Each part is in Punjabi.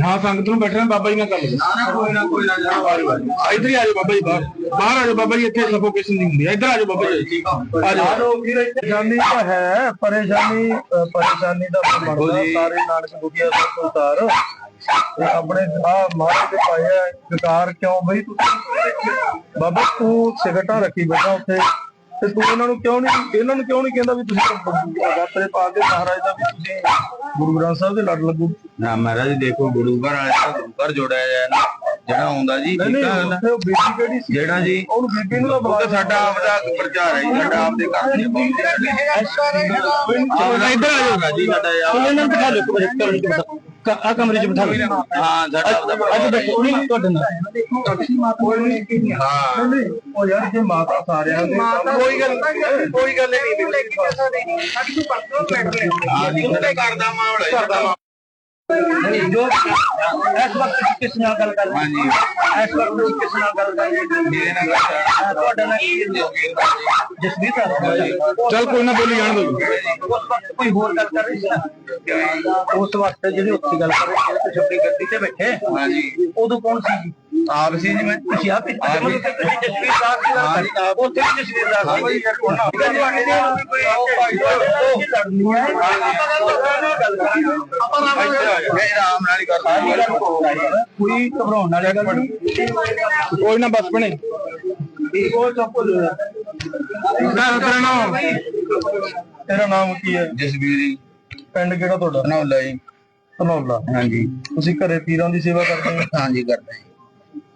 ਹਾਂ ਸੰਗਤ ਨੂੰ ਬੈਠਣਾ ਬਾਬਾ ਜੀ ਨਾਲ ਕਰ ਲਓ ਨਾ ਕੋਈ ਨਾ ਕੋਈ ਨਾ ਜਾ ਵਾਰੀ ਵਾਰੀ ਇੱਧਰ ਹੀ ਆ ਜਾਓ ਬਾਬਾ ਜੀ ਬਾਹਰ। ਬਾਹਰ ਆ ਜਾਓ ਬਾਬਾ ਜੀ ਇੱਥੇ ਸਫੋਕੇਸ਼ਨ ਨਹੀਂ ਹੁੰਦੀ। ਇੱਧਰ ਆ ਜਾਓ ਬਾਬਾ ਜੀ। ਆ ਜਾਓ ਪਰੇਸ਼ਾਨੀ ਤਾਂ ਹੈ ਪਰੇਸ਼ਾਨੀ ਪਰੇਸ਼ਾਨੀ ਦਾ ਮਰਦਾ ਸਾਰੇ ਨਾਨਕ ਦੁਖੀਆ ਸਭ ਤੋਂ ਉਤਾਰ। ਤੇ ਆਪਣੇ ਆ ਮਹਾਰਾਜ ਦੇ ਪਾਇਆ ਵਿਕਾਰ ਕਿਉਂ ਬਈ ਤੁਸੀਂ ਬਾਬਾ ਤੂੰ ਸਿਗਰਟਾਂ ਰੱਖੀ ਬੈਠਾ ਉੱਥੇ। ਤੇ ਤੂੰ ਇਹਨਾਂ ਨੂੰ ਕਿਉਂ ਨਹੀਂ ਇਹਨਾਂ ਨੂੰ ਕਿਉਂ ਨਹੀਂ ਕਹਿੰਦਾ ਵੀ ਤੁਸੀਂ ਗਾਤਰੇ ਪਾ ਕੇ ਮਹਾਰਾਜ ਦਾ ਵੀ ਤੁਸੀਂ ਗੁਰੂ ਗ੍ਰੰਥ ਸਾਹਿਬ ਦੇ ਲੜ ਲੱਗੂ ਨਾ ਮਹਾਰਾਜ ਦੇਖੋ ਗੁਰੂ ਘਰ ਵਾਲੇ ਤਾਂ ਗੁਰੂ ਘਰ ਜੋੜਿਆ ਜਾਇਆ ਨਾ ਜਿਹੜਾ ਆਉਂਦਾ ਜੀ ਕਿਹੜੀ ਸੀ ਜਿਹੜਾ ਜੀ ਉਹਨੂੰ ਬੀਬੀ ਨੂੰ ਤਾਂ ਸਾਡਾ ਆਪਦਾ ਪ੍ਰਚਾਰ ਹੈ ਜੀ ਸਾਡਾ ਆਪਦੇ ਘਰ ਦੇ ਬਹੁਤ ਇੱਧਰ ਆ ਜਾਓ ਜੀ ਸਾਡਾ ਉਹਨਾਂ ਨੂੰ ਬਿਠਾ ਲਓ ਕਮਰੇ ਚ ਆ ਕਮਰੇ ਚ ਬਿਠਾ ਲਓ। ਹਾਂ ਸਾਡਾ ਆਪਦਾ ਅੱਜ ਦੇਖੋ ਨਹੀਂ ਤੁਹਾਡੇ ਨਾਲ? ਹਾਂ। ਨਹੀਂ ਉਹ ਯਾਰ ਜੇ ਮਾਤਾ ਸਾਰਿਆਂ ਦੇ ਕੋਈ ਗੱਲ ਕੋਈ ਗੱਲ ਨਹੀਂ। ਹਾਂ ਜੀ ਉਹਦੇ ਘਰ ਦਾ ਮਾਮਲਾ। ਹੈ ਸਾਡਾ ਜੋ ਇਸ ਵਕਤ ਤੁਸੀਂ ਕਿਸ ਨਾਲ ਗੱਲ ਕਰ ਰਹੇ ਹਾਂ ਇਸ ਵਕਤ ਤੁਸੀਂ ਕਿਸ ਨਾਲ ਗੱਲ ਕਰ ਰਹੇ ਹੋ ਮੇਰੇ ਨਾਲ ਗੱਲ ਹੈ। ਤੁਹਾਡਾ ਨਾਮ ਕੀ ਹੈ ਜਸਵੀਰ ਸਰ ਚੱਲ ਕੋਈ ਨਾ ਬੋਲੀ ਜਾਣ ਦਿਓ ਉਸ ਵਕਤ ਕੋਈ ਹੋਰ ਗੱਲ ਕਰ ਰਹੀ ਸੀ? ਉਸ ਵਕਤ ਜਿਹੜੀ ਉੱਥੇ ਗੱਲ ਕਰ ਰਹੇ ਸੀ ਤੁਸੀਂ ਆਪਣੀ ਗੱਡੀ ਤੇ ਬੈਠੇ। ਹਾਂ ਜੀ ਉਦੋਂ ਕੌਣ ਸੀ ਜੀ? ਆਪ ਸੀ ਜੀ ਮੈਂ। ਤੁਸੀਂ ਆਪ ਹੀ ਕਿ ਤੁਸੀਂ ਜਸਵੀਰ ਸਾਹਿਬ ਦੀ ਗੱਲ ਕਰ ਹੋ ਉੱਥੇ ਵੀ ਜਸਵੀਰ ਸਾਹਿਬ ਹਾਂ ਸੀ ਜੀ। ਤੁਹਾਡੇ ਨਾਲ ਵੀ ਕੋਈ ਭਾਈ ਲੜਨੀ ਹੈ। ਗੱਲ ਆਪਾਂ ਨਾਲ ਮੈਂ ਆਰਾਮ ਨਾਲ ਹੀ ਕਰਦਾ ਕੋਈ ਘਬਰਾਉਣ ਵਾਲੀ ਗੱਲ ਨਹੀਂ। ਕੋਈ ਨਾ ਬਸ ਬਣੇ ਉਹ ਚੁੱਪ ਹੋ ਜਾ ਤੇਰਾ ਨਾਮ? ਤੇਰਾ ਨਾਮ ਕੀ ਹੈ? ਜਸਵੀਰ ਜੀ। ਪਿੰਡ ਕਿਹੜਾ ਤੁਹਾਡਾ? ਨੌਲਾ ਜੀ। ਧਨੌਲਾ। ਹਾਂਜੀ। ਤੁਸੀਂ ਘਰੇ ਪੀਰਾਂ ਦੀ ਸੇਵਾ ਕਰਦੇ ਹੋ? ਹਾਂਜੀ ਕਰਦਾ ਜੀ।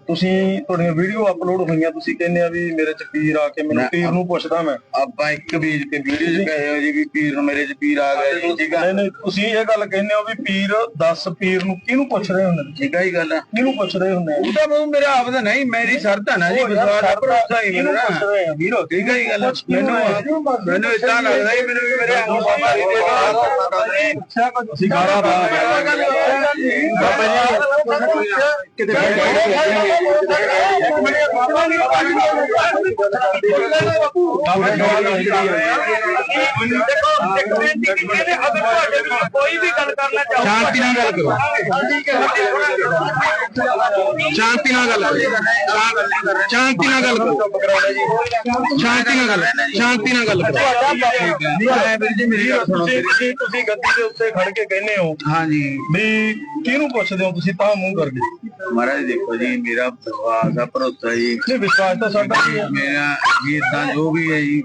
ਤੁਸੀਂ ਤੁਹਾਡੀਆਂ ਵੀਡੀਓ ਅਪਲੋਡ ਹੋਈਆਂ ਤੁਸੀਂ ਕਹਿੰਦੇ ਆ ਵੀ ਮੇਰੇ ਚ ਪੀਰ ਆ ਕੇ ਮੈਨੂੰ ਪੀਰ ਨੂੰ ਪੁੱਛਦਾ ਮੈਂ ਆਪਾਂ ਇੱਕ ਬੀਜ ਕੇ ਵੀਡੀਓ ਚ ਕਹੇ ਹੋ ਜੀ ਵੀ ਪੀਰ ਨੂੰ ਮੇਰੇ ਚ ਪੀਰ ਆ ਗਿਆ ਜੀ ਠੀਕ ਆ ਨਹੀਂ ਨਹੀਂ ਤੁਸੀਂ ਇਹ ਗੱਲ ਕਹਿੰਦੇ ਹੋ ਵੀ ਪੀਰ 10 ਪੀਰ ਨੂੰ ਕਿਹਨੂੰ ਪੁੱਛ ਰਹੇ ਹੁੰਦੇ ਠੀਕ ਆ ਹੀ ਗੱਲ ਆ ਕਿਹਨੂੰ ਪੁੱਛ ਰਹੇ ਹੁੰਦੇ ਆ ਉਹ ਤਾਂ ਉਹ ਮੇਰਾ ਆਪ ਦਾ ਨਹੀਂ ਮੇਰੀ ਸ਼ਰਤ ਹੈ ਨਾ ਜੀ ਵਿਸ਼ਵਾਸ ਦਾ ਭਰੋਸਾ ਹੀ ਮੇਰਾ ਪੁੱਛ ਰਹੇ ਆ ਵੀਰੋ ਠੀਕ ਹੈ ਜੀ ਗੱਲ ਮੈਨੂੰ ਮੈਨੂੰ ਇਦਾਂ ਲੱਗਦਾ ਹੀ ਮੈਨੂੰ ਵੀ ਮੇਰੇ ਆਪ ਬਾਬਾ ਜੀ ਦੇ ਨਾਲ ਪੁੱਛਿਆ ਕੁਝ ਅਸੀਂ ਗਾਰਾ ਬਾਬਾ ਜੀ ਕਿਤੇ ਬਾਬਾ ਨਹੀਂ ਕੋਈ ਵੀ ਗੱਲ ਕਰਨਾ ਚਾਹੋ ਸ਼ਾਂਤੀ ਨਾਲ ਗੱਲ ਕਰੋ ਸ਼ਾਂਤੀ ਨਾਲ ਗੱਲ ਕਰੋ ਸ਼ਾਂਤੀ ਨਾਲ ਗੱਲ ਕਰੋ ਸ਼ਾਂਤੀ ਨਾਲ ਗੱਲ ਸ਼ਾਂਤੀ ਨਾਲ ਗੱਲ ਕਰੋ ਜੀ ਮੇਰੀ ਗੱਲ ਸੁਣੋ ਤੁਸੀਂ ਤੁਸੀਂ ਤੁਸੀਂ ਗੱਦੀ ਦੇ ਉੱਤੇ ਖੜ ਕੇ ਕਹਿੰਦੇ ਹੋ ਹਾਂਜੀ ਵੀ ਕਿਹਨੂੰ ਪੁੱਛਦੇ ਹੋ ਤੁਸੀਂ ਤਾਂ ਮੂੰਹ ਕਰਕੇ ਮਹਾਰਾਜ ਦੇਖੋ ਜੀ, ਮੇਰਾ ਵਿਸ਼ਵਾਸ ਦਾ ਭਰੋਸਾ ਜੀ ਨਹੀਂ ਵਿਸ਼ਵਾਸ ਤਾਂ ਸਾਡਾ ਵੀ ਹੈ ਮੇਰਾ ਜੀ ਇਦਾਂ ਜੋ ਵੀ ਹੈ ਜੀ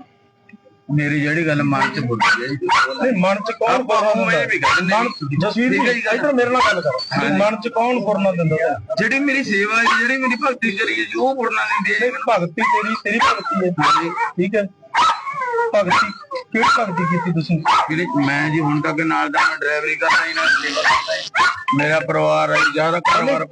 ਮੇਰੀ ਜਿਹੜੀ ਗੱਲ ਮਨ ਚ ਬੁੱਝੀ ਹੈ ਜੀ ਨਹੀਂ ਮਨ ਚ ਕੌਣ ਉਹ ਮੈਂ ਵੀ ਕਰ ਦਿੰਦੇ ਮਨ ਜਸਵੀਰ ਜੀ ਗੱਲ। ਇੱਧਰ ਮੇਰੇ ਨਾਲ ਗੱਲ ਕਰ। ਮਨ ਚ ਕੌਣ ਪੁਰਨਾ ਦਿੰਦਾ? ਜਿਹੜੀ ਮੇਰੀ ਸੇਵਾ ਹੈ ਜਿਹੜੀ ਮੇਰੀ ਭਗਤੀ ਚਲੀ ਹੈ ਜੀ ਉਹ ਪੁਰਨਾ ਦਿੰਦੀ ਹੈ ਜੀ ਮੈਨੂੰ। ਭਗਤੀ ਤੇਰੀ ਤੇਰੀ ਭਗਤੀ ਹੈ। ਠੀਕ ਹੈ। ਭਗਤੀ ਕਿਹੜੀ ਭਗਤੀ ਕੀਤੀ ਤੁਸੀਂ? ਜਿਹੜੀ ਮੈਂ ਜੀ ਹੁਣ ਤੱਕ ਨਾਲ ਦਾ ਮੈਂ ਡਰਾਈਵਰੀ ਕਰਦਾ ਹੀ ਨਾ। ਮੇਰਾ ਪਰਿਵਾਰ ਹੈ ਜ਼ਿਆਦਾ ਕਾਰੋਬਾਰ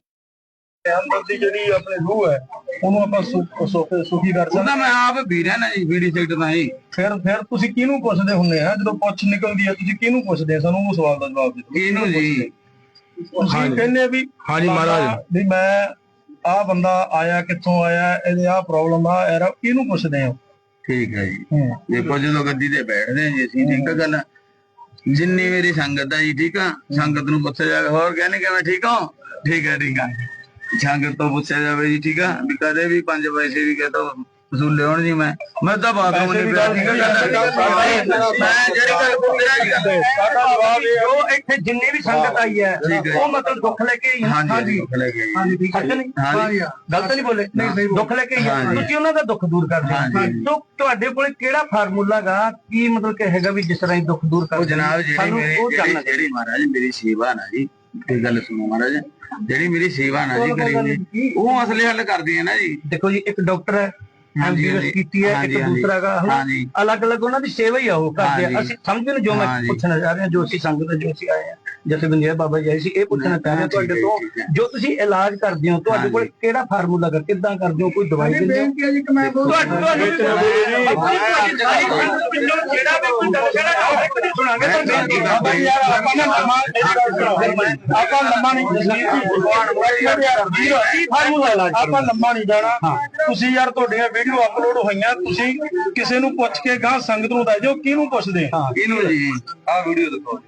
ਅੰਦਰ ਦੀ ਜਿਹੜੀ ਆਪਣੇ ਰੂਹ ਹੈ ਉਹਨੂੰ ਆਪਾਂ ਸੁ- ਸੁ- ਸੁਖੀ ਕਰ ਸਕਦੇ ਉਹਦਾ ਮੈਂ ਆਪ ਵੀ ਰਹਿਣਾ ਜੀ ਬੀੜੀ ਸੈਕਟਰ ਦਾ ਹੀ ਫਿਰ ਫਿਰ ਤੁਸੀਂ ਕਿਹਨੂੰ ਪੁੱਛਦੇ ਹੁੰਦੇ ਆ? ਜਦੋਂ ਪੁੱਛ ਨਿਕਲਦੀ ਹੈ ਤੁਸੀਂ ਕਿਹਨੂੰ ਪੁੱਛਦੇ ਆ? ਸਾਨੂੰ ਉਹ ਸਵਾਲ ਦਾ ਜਵਾਬ ਦਿਓ। ਇਹਨੂੰ ਜੀ। ਤੁਸੀਂ ਕਹਿੰਦੇ ਆ ਵੀ ਹਾਂਜੀ ਮਹਾਰਾਜ। ਵੀ ਮੈਂ ਆ ਬੰਦਾ ਆਇਆ ਕਿੱਥੋਂ ਆਇਆ ਇਹਦੇ ਆ ਪ੍ਰੋਬਲਮ ਆ ਐਰਾ ਕਿਹਨੂੰ ਪੁੱਛਦੇ ਆ ਠੀਕ ਹੈ ਜੀ। ਹੂੰ। ਦੇਖੋ ਜਦੋਂ ਗੱਦੀ ਤੇ ਬੈਠਦੇ ਹਾਂ ਜੀ ਅਸੀਂ ਠੀਕ ਹੈ ਗੱਲ? ਜਿੰਨੀ ਮੇਰੀ ਸੰਗਤ ਹੈ ਜੀ ਠੀਕ ਆ? ਸੰਗਤ ਨੂੰ ਪੁੱਛਿਆ ਜਾਵੇ ਹੋਰ ਕਹਿੰਦੇ ਕਿਵੇਂ ਠੀਕ ਹੋ? ਠੀਕ ਹੈ ਠੀਕ ਆ। ਸੰਗਤ ਤੋਂ ਪੁੱਛਿਆ ਜਾਵੇ ਜੀ ਠੀਕ ਆ? ਵੀ ਕਦੇ ਵੀ ਪੰਜ ਪੈਸੇ ਵੀ ਕਹਤੋ ਵਸੂਲੇ ਹੋਣ ਜੀ ਮੈਂ। ਮੈਂ ਤਾਂ ਬਾਥਰੂਮ ਨਹੀਂ ਪਿਆ ਠੀਕ ਮੈਂ ਜਿਹੜੀ ਗੱਲ ਪੁੱਛਿਆ ਜੀ ਸਾਡਾ ਜਵਾਬ ਇਹ ਉਹ ਇੱਥੇ ਜਿੰਨੀ ਵੀ ਸੰਗਤ ਆਈ ਹੈ। ਉਹ ਮਤਲਬ ਦੁੱਖ ਲੈ ਕੇ ਹਾਂਜੀ ਦੁੱਖ ਲੈ ਕੇ ਹਾਂਜੀ। ਗਲਤ ਨਹੀਂ ਬੋਲੇ। ਦੁੱਖ ਲੈ ਕੇ। ਤੁਸੀਂ ਉਹਨਾਂ ਦਾ ਦੁੱਖ ਦੂਰ ਕਰਦੇ। ਹੋ। ਤੁਹਾਡੇ ਕੋਲੇ ਕਿਹੜਾ ਫਾਰਮੂਲਾ ਗਾ? ਕੀ ਮਤਲਬ ਕਿ ਹੈਗਾ ਵੀ ਜਿਸ ਤਰ੍ਹਾਂ ਦੁੱਖ ਦੂਰ ਉਹ ਕਰਦੇ ਜਨਾਬ ਮੇਰੀ ਜਿਹੜੀ ਮਹਾਰਾਜ ਮੇਰੀ ਸੇਵਾ ਨਾ ਜੀ ਇਹ ਗੱਲ ਸੁਣੋ ਮਹਾਰਾਜ। ਜਿਹੜੀ ਮੇਰੀ ਸੇਵਾ ਨਾ ਜੀ ਕਰੀ ਜੀ ਉਹ ਮਸਲੇ ਹੱਲ ਕਰਦੀ ਹੈ ਨਾ ਜੀ। ਦੇਖੋ ਜੀ ਇੱਕ ਡਾਕਟਰ ਹੈ ਹਾਂਜੀ। ਕੀਤੀ ਹੈ ਇੱਕ। ਦੂਸਰਾ ਹੈਗਾ। ਅਲੱਗ-ਅਲੱਗ ਉਹਨਾਂ ਦੀ ਸੇਵਾ ਹੀ ਆ ਉਹ ਕਰਦੇ ਆ। ਅਸੀਂ ਸਮਝਦੇ ਨੇ ਜੋ ਮੈਂ। ਪੁੱਛਣਾ ਚਾਹ ਰਿਹਾ ਜੋ ਅਸੀਂ ਸੰਗਤ ਜੋ ਅਸੀਂ ਆਏ ਆ ਜਥੇ ਬੰਦੇ ਬਾਬਾ ਜੀ ਸੀ ਇਹ ਪੁੱਛਣਾ ਚਾਹ ਰਿਹਾ ਹਾਂ, ਤੁਹਾਡੇ ਹੈ, ਤੋਂ ਹੈ। ਜੋ ਤੁਸੀਂ ਇਲਾਜ ਕਰਦੇ ਹੋ ਤੁਹਾਡੇ ਕੋਲ। ਕਿਹੜਾ ਫਾਰਮੂਲਾ ਕਰ ਕਿੱਦਾਂ ਕਰਦੇ ਹੋ ਕੋਈ ਦਵਾਈ ਦਿੰਦੇ ਹੋ ਤੁਹਾਨੂੰ ਤੁਹਾਨੂੰ ਵੀ ਮੈਂ- ਤੁਹਾਡੀ ਸਾਰੀ ਸੰਗਤ ਪਿੰਡੋਂ ਜਿਹੜਾ ਵੀ ਕੋਈ ਕਰੇਗਾ ਇੱਕ ਨਹੀਂ ਸੁਣਾਂਗੇ ਮੈਂ ਤੁਹਾਨੂੰ ਬੇਨਤੀ ਬਾਬਾ ਜੀ ਯਾਰ ਆਪਾਂ ਨਾ ਲੰਮਾ ਆਪਾਂ ਲੰਮਾ ਨਹੀਂ ਇਲਾਜ ਆਪਾਂ ਲੰਮਾ ਨਹੀਂ ਜਾਣਾ ਤੁਸੀਂ ਯਾਰ ਤੁਹਾਡੀਆਂ ਵੀਡੀਓ ਅਪਲੋਡ ਹੋਈਆਂ ਤੁਸੀਂ ਕਿਸੇ ਨੂੰ ਪੁੱਛ ਕੇ ਗਾਂ ਸੰਗਤ ਨੂੰ ਦੱਸ ਦਿਓ ਕਿਹਨੂੰ ਪੁੱਛਦੇ ਆ? ਇਹਨੂੰ ਜੀ? ਆਹ ਵੀਡੀਓ ਦੇਖੋ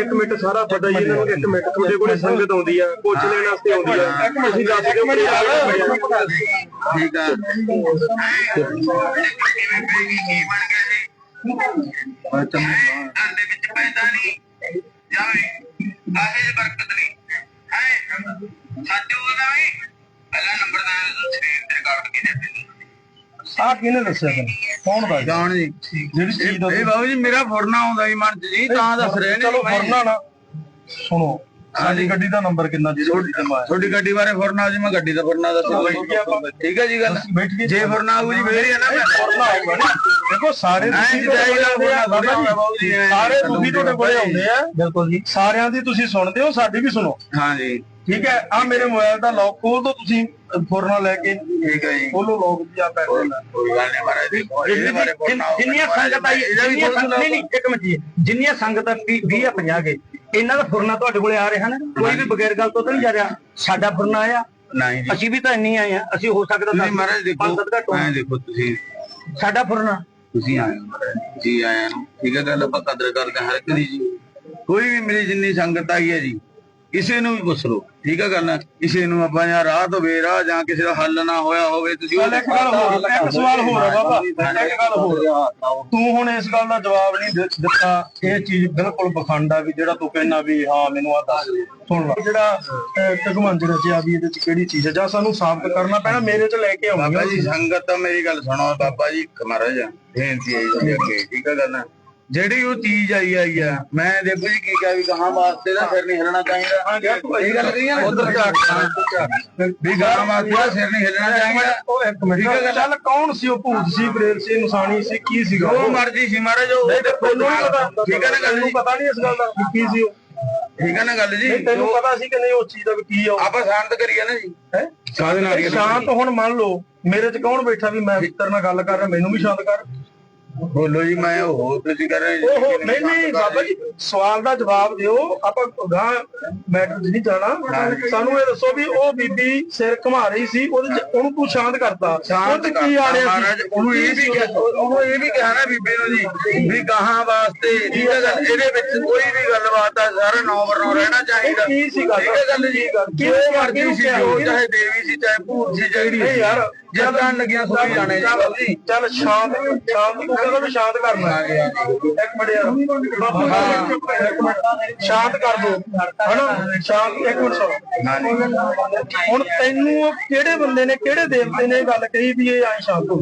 ਇੱਕ ਮਿੰਟ ਸਾਰਾ ਪਤਾ ਜੀ ਇਹਨਾਂ ਨੂੰ ਇੱਕ ਮਿੰਟ ਤੁਹਾਡੇ ਕੋਲੇ ਸੰਗਤ ਆਉਂਦੀ ਆ ਪੁੱਛ ਲੈਣ ਵਾਸਤੇ ਆਉਂਦੀ ਆ। ਤੁਸੀਂ ਦੱਸ ਦਿਓ ਕਿ ਠੀਕ ਆ। ਦੇ ਵਿੱਚ ਪੈਦਾ ਨਹੀਂ ਜਾਵੇ ਆਹੇ ਬਰਕਤ ਨਹੀਂ ਹੈ। ਸੱਚ ਉਹਦਾ ਵੀ ਪਹਿਲਾ ਨੰਬਰ ਦਾ ਸਰੀਰ ਤੇ ਰਿਕਾਰਡ ਕੀ ਦੇ ਆਹ ਕਿਹਨੇ ਦੱਸਿਆ ਤੈਨੂੰ? ਕੌਣ ਦੱਸ ਜਾਣ ਜੀ। ਜਿਹੜੀ ਚੀਜ਼ ਦਾ ਇਹ ਬਾਬੂ ਜੀ ਮੇਰਾ ਫੁਰਨਾ ਆਉਂਦਾ ਜੀ ਮਨ ਚ ਜੀ ਤਾਂ ਦੱਸ ਰਹੇ ਨੇ ਚਲੋ ਫਰਨਾ ਨਾ। ਸੁਣੋ ਸਾਡੀ ਗੱਡੀ ਦਾ ਨੰਬਰ ਕਿੰਨਾ ਜੀ? ਤੁਹਾਡੀ ਗੱਡੀ ਬਾਰੇ ਫੁਰਨਾ ਜੀ ਮੈਂ ਗੱਡੀ ਦਾ ਫੁਰਨਾ ਦੱਸੋ ਬਾਈ। ਠੀਕ ਹੈ ਜੀ ਗੱਲ। ਜੇ ਫੁਰਨਾ ਆਊ ਜੀ ਫੇਰ ਹੀ ਆ ਨਾ ਮੈਂ ਫਰਨਾ ਆਊਗਾ ਦੇਖੋ ਸਾਰੇ ਤੁਸੀਂ ਸਾਰੇ ਤੁਸੀਂ ਤੁਹਾਡੇ ਕੋਲੇ ਆਉਂਦੇ ਆ। ਬਿਲਕੁਲ ਜੀ। ਸਾਰਿਆਂ ਦੀ ਤੁਸੀਂ ਸੁਣਦੇ ਹੋ ਸਾਡੀ ਵੀ ਸੁਣੋ। ਹਾਂ ਜੀ। ਠੀਕ ਹੈ ਆ ਮੇਰੇ ਮੋਬਾਈਲ ਦਾ ਲੌਕ ਖੋਲ ਦੋ ਤੁਸੀਂ ਫੋਰਨਾ ਲੈ ਕੇ। ਠੀਕ ਹੈ ਜੀ। ਖੋਲੋ ਲੌਕ ਜੀ ਆ ਪੈਸੇ ਕੋਈ ਗੱਲ ਨਹੀਂ ਮਹਾਰਾਜ ਜੀ ਇਹਦੇ ਬਾਰੇ। ਜਿੰਨੀਆਂ ਸੰਗਤਾਂ ਵੀ ਜਿੰਨੀਆਂ ਨਹੀਂ ਨਹੀਂ ਇੱਕ ਮਿੰਟ ਜੀ ਜਿੰਨੀਆਂ ਸੰਗਤਾਂ 20 ਜਾਂ 50 ਕੇ ਇਹਨਾਂ ਦਾ ਫੁਰਨਾ ਤੁਹਾਡੇ ਕੋਲੇ ਆ ਰਿਹਾ ਨਾ? ਕੋਈ ਵੀ ਬਗੈਰ ਗੱਲ ਤੋਂ ਤਾਂ ਨਹੀਂ ਜਾ ਰਿਹਾ। ਸਾਡਾ ਫੁਰਨਾ ਆਇਆ। ਨਹੀਂ ਜੀ। ਅਸੀਂ ਵੀ ਤਾਂ ਇੰਨੀ ਆਏ ਆ ਅਸੀਂ ਹੋ ਸਕਦਾ ਦਸ- ਮਹਾਰਾਜ ਦੇਖੋ। ਐਂ ਦੇਖੋ ਤੁਸੀਂ ਸਾਡਾ ਫੁਰਨਾ। ਤੁਸੀਂ ਆਏ ਜੀ ਨੂੰ। ਠੀਕ ਹੈ ਗੱਲ ਆਪਾਂ ਕਦਰ ਕਰਦੇ ਹਰ ਇੱਕ ਦੀ ਜੀ। ਕੋਈ ਵੀ ਮੇਰੀ ਜਿੰਨੀ ਸੰਗਤ ਆਈ ਹੈ ਜੀ ਕਿਸੇ ਨੂੰ ਵੀ ਪੁੱਛ ਲਓ ਠੀਕ ਹੈ ਗੱਲ ਕਿਸੇ ਨੂੰ ਆਪਾਂ ਜਾਂ ਰਾਹ ਤੋਂ ਬੇਰਾਹ ਜਾਂ ਕਿਸੇ ਦਾ ਹੱਲ ਨਾ ਹੋਇਆ ਹੋਵੇ ਤੁਸੀਂ ਇੱਕ ਗੱਲ ਹੋਰ ਇੱਕ ਸਵਾਲ ਹੋਰ ਆ ਬਾਬਾ ਇੱਕ ਗੱਲ ਹੋਰ। ਤੂੰ ਹੁਣ ਇਸ ਗੱਲ ਦਾ ਜਵਾਬ ਨਹੀਂ ਦਿੱਤਾ ਇਹ ਚੀਜ਼ ਬਿਲਕੁਲ ਬਖੰਡ ਆ ਵੀ ਜਿਹੜਾ ਤੂੰ ਕਹਿਣਾ ਵੀ ਹਾਂ ਮੈਨੂੰ ਆ ਦੱਸ। ਸੁਣ ਲੈ ਜਿਹੜਾ ਭਗਵੰਤ ਰਚਿਆ ਵੀ ਇਹਦੇ ਚ ਕਿਹੜੀ ਚੀਜ਼ ਹੈ ਜਾਂ ਸਾਨੂੰ ਸਾਬਤ ਕਰਨਾ ਪੈਣਾ ਮੇਰੇ ਚ ਲੈ ਕੇ ਬਾਬਾ ਆਉਂਗਾ ਜੀ ਸੰਗਤ ਤਾਂ ਮੇਰੀ ਗੱਲ ਸੁਣੋ ਬਾਬਾ ਜੀ ਮਹਾਰਾਜ ਬੇਨਤੀ ਹੈ ਜੀ ਅੱਗੇ ਠੀਕ ਹੈ ਗੱਲ ਜਿਹੜੀ ਉਹ ਚੀਜ਼ ਆਈ ਆਈ ਆ ਮੈਂ ਦੇਖੋ ਜੀ ਕੀ ਕਿਹਾ ਵੀ ਕਹਾਂ ਵਾਸਤੇ ਦਾ ਸਿਰ ਨਹੀਂ ਹਿਲਣਾ ਚਾਹੀਦਾ। ਇਹ ਗੱਲ ਕਹੀ ਆ। ਉਧਰ ਵੀ ਗਾਂ ਵਾਸਤੇ ਦਾ ਸਿਰ ਨਹੀਂ ਹਿਲਣਾ ਚਾਹੀਦਾ। ਉਹ ਇੱਕ ਮਿੰਟ ਚੱਲ ਕੌਣ ਸੀ ਉਹ ਭੂਤ ਸੀ ਪ੍ਰੇਤ ਸੀ ਇਨਸਾਨੀ ਸੀ ਕੀ ਸੀਗਾ ਜੋ ਮਰਜ਼ੀ ਸੀ ਮਹਾਰਾਜ ਉਹ ਤੈਨੂੰ ਨਹੀਂ ਪਤਾ। ਠੀਕ ਹੈ ਨਾ ਗੱਲ ਜੀ? ਪਤਾ ਨਹੀਂ ਇਸ ਗੱਲ ਦਾ ਕੀ ਸੀ ਉਹ। ਠੀਕ ਹੈ ਨਾ ਗੱਲ ਜੀ? ਤੈਨੂੰ ਪਤਾ ਸੀ ਕਿ ਨਹੀਂ ਉਸ ਚੀਜ਼ ਦਾ ਵੀ ਕੀ ਆ ਉਹ। ਆਪਾਂ ਸ਼ਾਂਤ ਕਰੀਏ ਨਾ ਜੀ। ਹੈ? ਸ਼ਾਂਤ ਹੁਣ ਮੰਨ ਲਓ ਮੇਰੇ ਚ ਕੌਣ ਬੈਠਾ ਵੀ ਮੈਂ ਤੇਰੇ ਨਾਲ ਗੱਲ ਕਰ ਰਿਹਾ ਮੈਨੂੰ ਵੀ ਸ਼ਾਂਤ ਕਰ। ਬੋਲੋ ਜੀ ਮੈਂ ਉਹ ਤੁਸੀਂ ਕਰ ਰਹੇ। ਓਹੋ ਨਹੀਂ ਨਹੀਂ ਬਾਬਾ ਜੀ ਸਵਾਲ ਦਾ ਜਵਾਬ ਦਿਓ ਆਪਾਂ ਗਾਂ ਮੈਟਰ ਨਹੀਂ ਜਾਣਾ ਸਾਨੂੰ ਇਹ ਦੱਸੋ ਵੀ ਉਹ ਬੀਬੀ ਸਿਰ ਘੁਮਾ ਰਹੀ ਸੀ ਉਹਦੇ 'ਚ ਉਹਨੂੰ ਤੂੰ ਸ਼ਾਂਤ ਕਰਤਾ ਸ਼ਾਂਤ ਕੀ ਆ ਰਿਹਾ ਸੀ ਉਹਨੂੰ ਇਹ ਵੀ ਕਿਹਾ ਉਹਨੂੰ ਇਹ ਵੀ ਕਿਹਾ ਨਾ ਬੀਬੀ ਨੂੰ ਜੀ ਵੀ ਗਾਹਾਂ ਵਾਸਤੇ ਇਹਦੇ ਵਿੱਚ ਕੋਈ ਵੀ ਗੱਲਬਾਤ ਆ ਸਾਰਾ ਨੌ ਬਰਨੌ ਰਹਿਣਾ ਚਾਹੀਦਾ ਕੀ ਸੀ ਗੱਲ? ਜੀ ਕੀ ਜੋ ਕਿਹਾ? ਮਰਜ਼ੀ ਸੀ? ਚਾਹੇ ਦੇਵੀ ਸੀ ਚਾਹੇ ਭੂਤ ਸੀ ਚਾਹੇ ਨਹੀਂ ਯਾਰ ਜਿੱਦਾਂ ਲੱਗੀਆਂ ਸੁਣੀ ਜਾਣੇ ਜੀ। ਚੱਲ ਸ਼ਾਂਤ ਸ਼ਾਂਤ ਕਹਿੰਦਾ ਵੀ ਸ਼ਾਂਤ ਕਰਨਾ ਇੱਕ ਮਿੰਟ ਯਾਰ। ਇੱਕ ਮਿੰਟ ਸ਼ਾਂਤ ਕਰ ਦੋ। ਹਨਾ? ਸ਼ਾਂਤ ਇੱਕ ਮਿੰਟ ਸੁਣ ਹੁਣ ਤੈਨੂੰ ਕਿਹੜੇ ਬੰਦੇ ਨੇ ਕਿਹੜੇ ਦੇਵਤੇ ਨੇ ਗੱਲ ਕਹੀ ਵੀ ਇਹ ਆਈ ਸ਼ਾਂਤ ਹੋ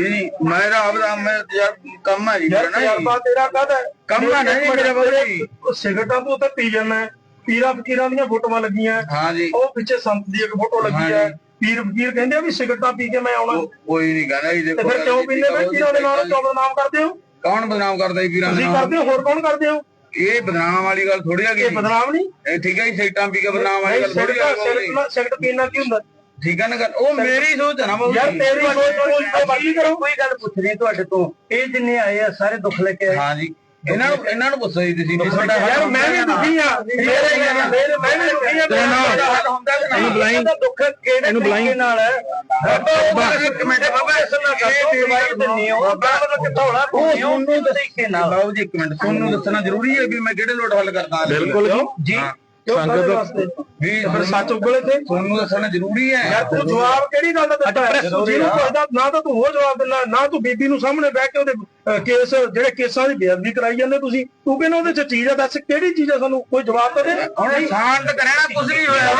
ਇਹ ਨਹੀਂ ਮੇਰਾ ਆਪਦਾ ਮੈਂ ਯਾਰ ਕੰਮ ਹੈ ਜੀ ਨਾ ਤੇਰਾ ਕਾਹਦਾ ਹੈ? ਕੰਮ ਨਾ ਜੀ ਮੇਰਾ। ਉਹ ਸਿਗਰਟਾਂ ਤੂੰ ਤਾਂ ਪੀ ਜਾਂਦਾ। ਪੀਰਾਂ ਫਕੀਰਾਂ ਦੀਆਂ ਫੋਟੋਆਂ ਲੱਗੀਆਂ ਹਾਂ। ਜੀ। ਉਹ ਪਿੱਛੇ ਸੰਤ ਦੀ ਇੱਕ ਫੋਟੋ ਲੱਗੀ ਹੈ ਪੀਰ ਫਕੀਰ ਕਹਿੰਦੇ ਆ ਵੀ ਸਿਗਰਟਾਂ ਪੀ ਕੇ ਮੈਂ ਆਉਣਾ। ਕੋਈ ਨਹੀਂ ਕਹਿੰਦਾ ਜੀ ਤੇ ਦੇਖੋ ਫਿਰ ਕਿਉਂ ਪੀਂਦੇ ਵੇ ਪੀਰਾਂ ਦੇ ਨਾਲ ਕਿਉਂ ਬਦਨਾਮ ਕਰਦੇ ਹੋ? ਕੌਣ ਬਦਨਾਮ ਕਰਦਾ ਜੀ ਵੀਰਾਂ ਦੇ ਤੁਸੀਂ ਨਾਲ? ਕਰਦੇ ਹੋ ਹੋਰ ਕੌਣ ਕਰਦੇ ਹੋ? ਇਹ ਬਦਨਾਮ ਵਾਲੀ ਗੱਲ ਥੋੜੀ ਆ ਗਈ ਇਹ ਬਦਨਾਮ ਨਹੀਂ? ਇਹ ਠੀਕ ਹੈ ਜੀ ਸਿਗਟਾਂ ਪੀ ਕੇ ਬਦਨਾਮ ਵਾਲੀ ਗੱਲ ਥੋੜੀ ਆ ਗਈ ਸਿਗਰਟ ਸਿਗਰਟ ਪੀਣ ਨਾਲ ਕੀ ਹੁੰਦਾ? ਠੀਕ ਹੈ ਨਾ ਗੱਲ? ਉਹ ਮੇਰੀ ਸੋਚ ਹੈ ਨਾ ਬਾਬੂ ਯਾਰ ਜੀ। ਤੇਰੀ ਸੋਚ ਕੋਈ ਮਰਜ਼ੀ ਕਰੋ ਕੋਈ ਗੱਲ ਪੁੱਛ ਰਹੀ ਤੁਹਾਡੇ ਤੋਂ। ਇਹ ਜਿੰਨੇ ਆਏ ਆ ਸਾਰੇ ਦੁੱਖ ਲੈ ਕੇ ਆਏ। ਹਾਂ ਜੀ। ਇਹਨਾਂ ਨੂੰ ਇਹਨਾਂ ਨੂੰ ਪੁੱਛੋ ਜੀ ਤੁਸੀਂ ਯਾਰ ਮੈਂ ਵੀ ਦੁਖੀ ਆ। ਮੇਰੇ ਮੇਰੇ ਮੈਂ ਵੀ ਦੁਖੀ ਆ ਤੇਰਾ ਨਾਮ ਹੱਲ ਹੁੰਦਾ ਕਿ ਨਹੀਂ? ਇਹਨੂੰ ਬੁਲਾਈ ਇਹਦਾ ਦੁੱਖ ਕਿਹੜੇ ਇਹਨੂੰ ਬੁਲਾਈ। ਤਰੀਕੇ ਨਾਲ ਹੈ? ਬਾਬਾ ਇੱਕ ਮਿੰਟ ਬਾਬਾ ਇਸ ਨਾਲ ਇਹ ਦਵਾਈ ਦਿੰਨੀ ਹੋ ਬਾਬਾ ਕਿੱਥੋਂ ਹੋਣਾ ਉਹ ਉਹ ਸੋਨੂੰ ਤਰੀਕੇ ਨਾਲ। ਬਾਬੂ ਜੀ ਇੱਕ ਮਿੰਟ ਸੋਨੂੰ ਦੱਸਣਾ ਜ਼ਰੂਰੀ ਹੈ ਵੀ ਮੈਂ ਕਿਹੜੇ ਲੋਟ ਹੱਲ ਕਰਦਾ? ਬਿਲਕੁਲ ਜੀ ਸੰਗਤ ਵੀ ਫਿਰ ਸੱਚ ਉਗਲੇ ਤੇ ਸੋਨੂੰ ਦੱਸਣਾ ਜ਼ਰੂਰੀ ਹੈ। ਯਾਰ ਤੂੰ ਜਵਾਬ ਕਿਹੜੀ ਗੱਲ ਦਾ ਦਿੱਤਾ ਹੈ? ਜਿਹਨੂੰ ਪੁੱਛਦਾ ਨਾ ਤਾਂ ਤੂੰ ਉਹ ਜਵਾਬ ਦਿੰਦਾ ਨਾ ਤੂੰ ਬੀਬੀ ਨੂੰ ਸਾਹਮਣੇ ਬਹਿ ਕੇ ਉਹਦੇ ਕੇਸ ਜਿਹੜੇ ਕੇਸਾਂ ਦੀ ਬੇਅਦਬੀ ਕਰਾਈ ਜਾਂਦੇ ਤੁਸੀਂ। ਤੂੰ ਕਹਿੰਦਾ ਉਹਦੇ ਚ ਚੀਜ਼ ਆ ਦੱਸ ਕਿਹੜੀ ਚੀਜ਼ ਆ ਸਾਨੂੰ? ਕੋਈ ਜਵਾਬ ਤਾਂ ਦੇ। ਹੁਣ ਸ਼ਾਂਤ ਕਰਿਆ ਕੁਝ ਨਹੀਂ ਹੋਇਆ।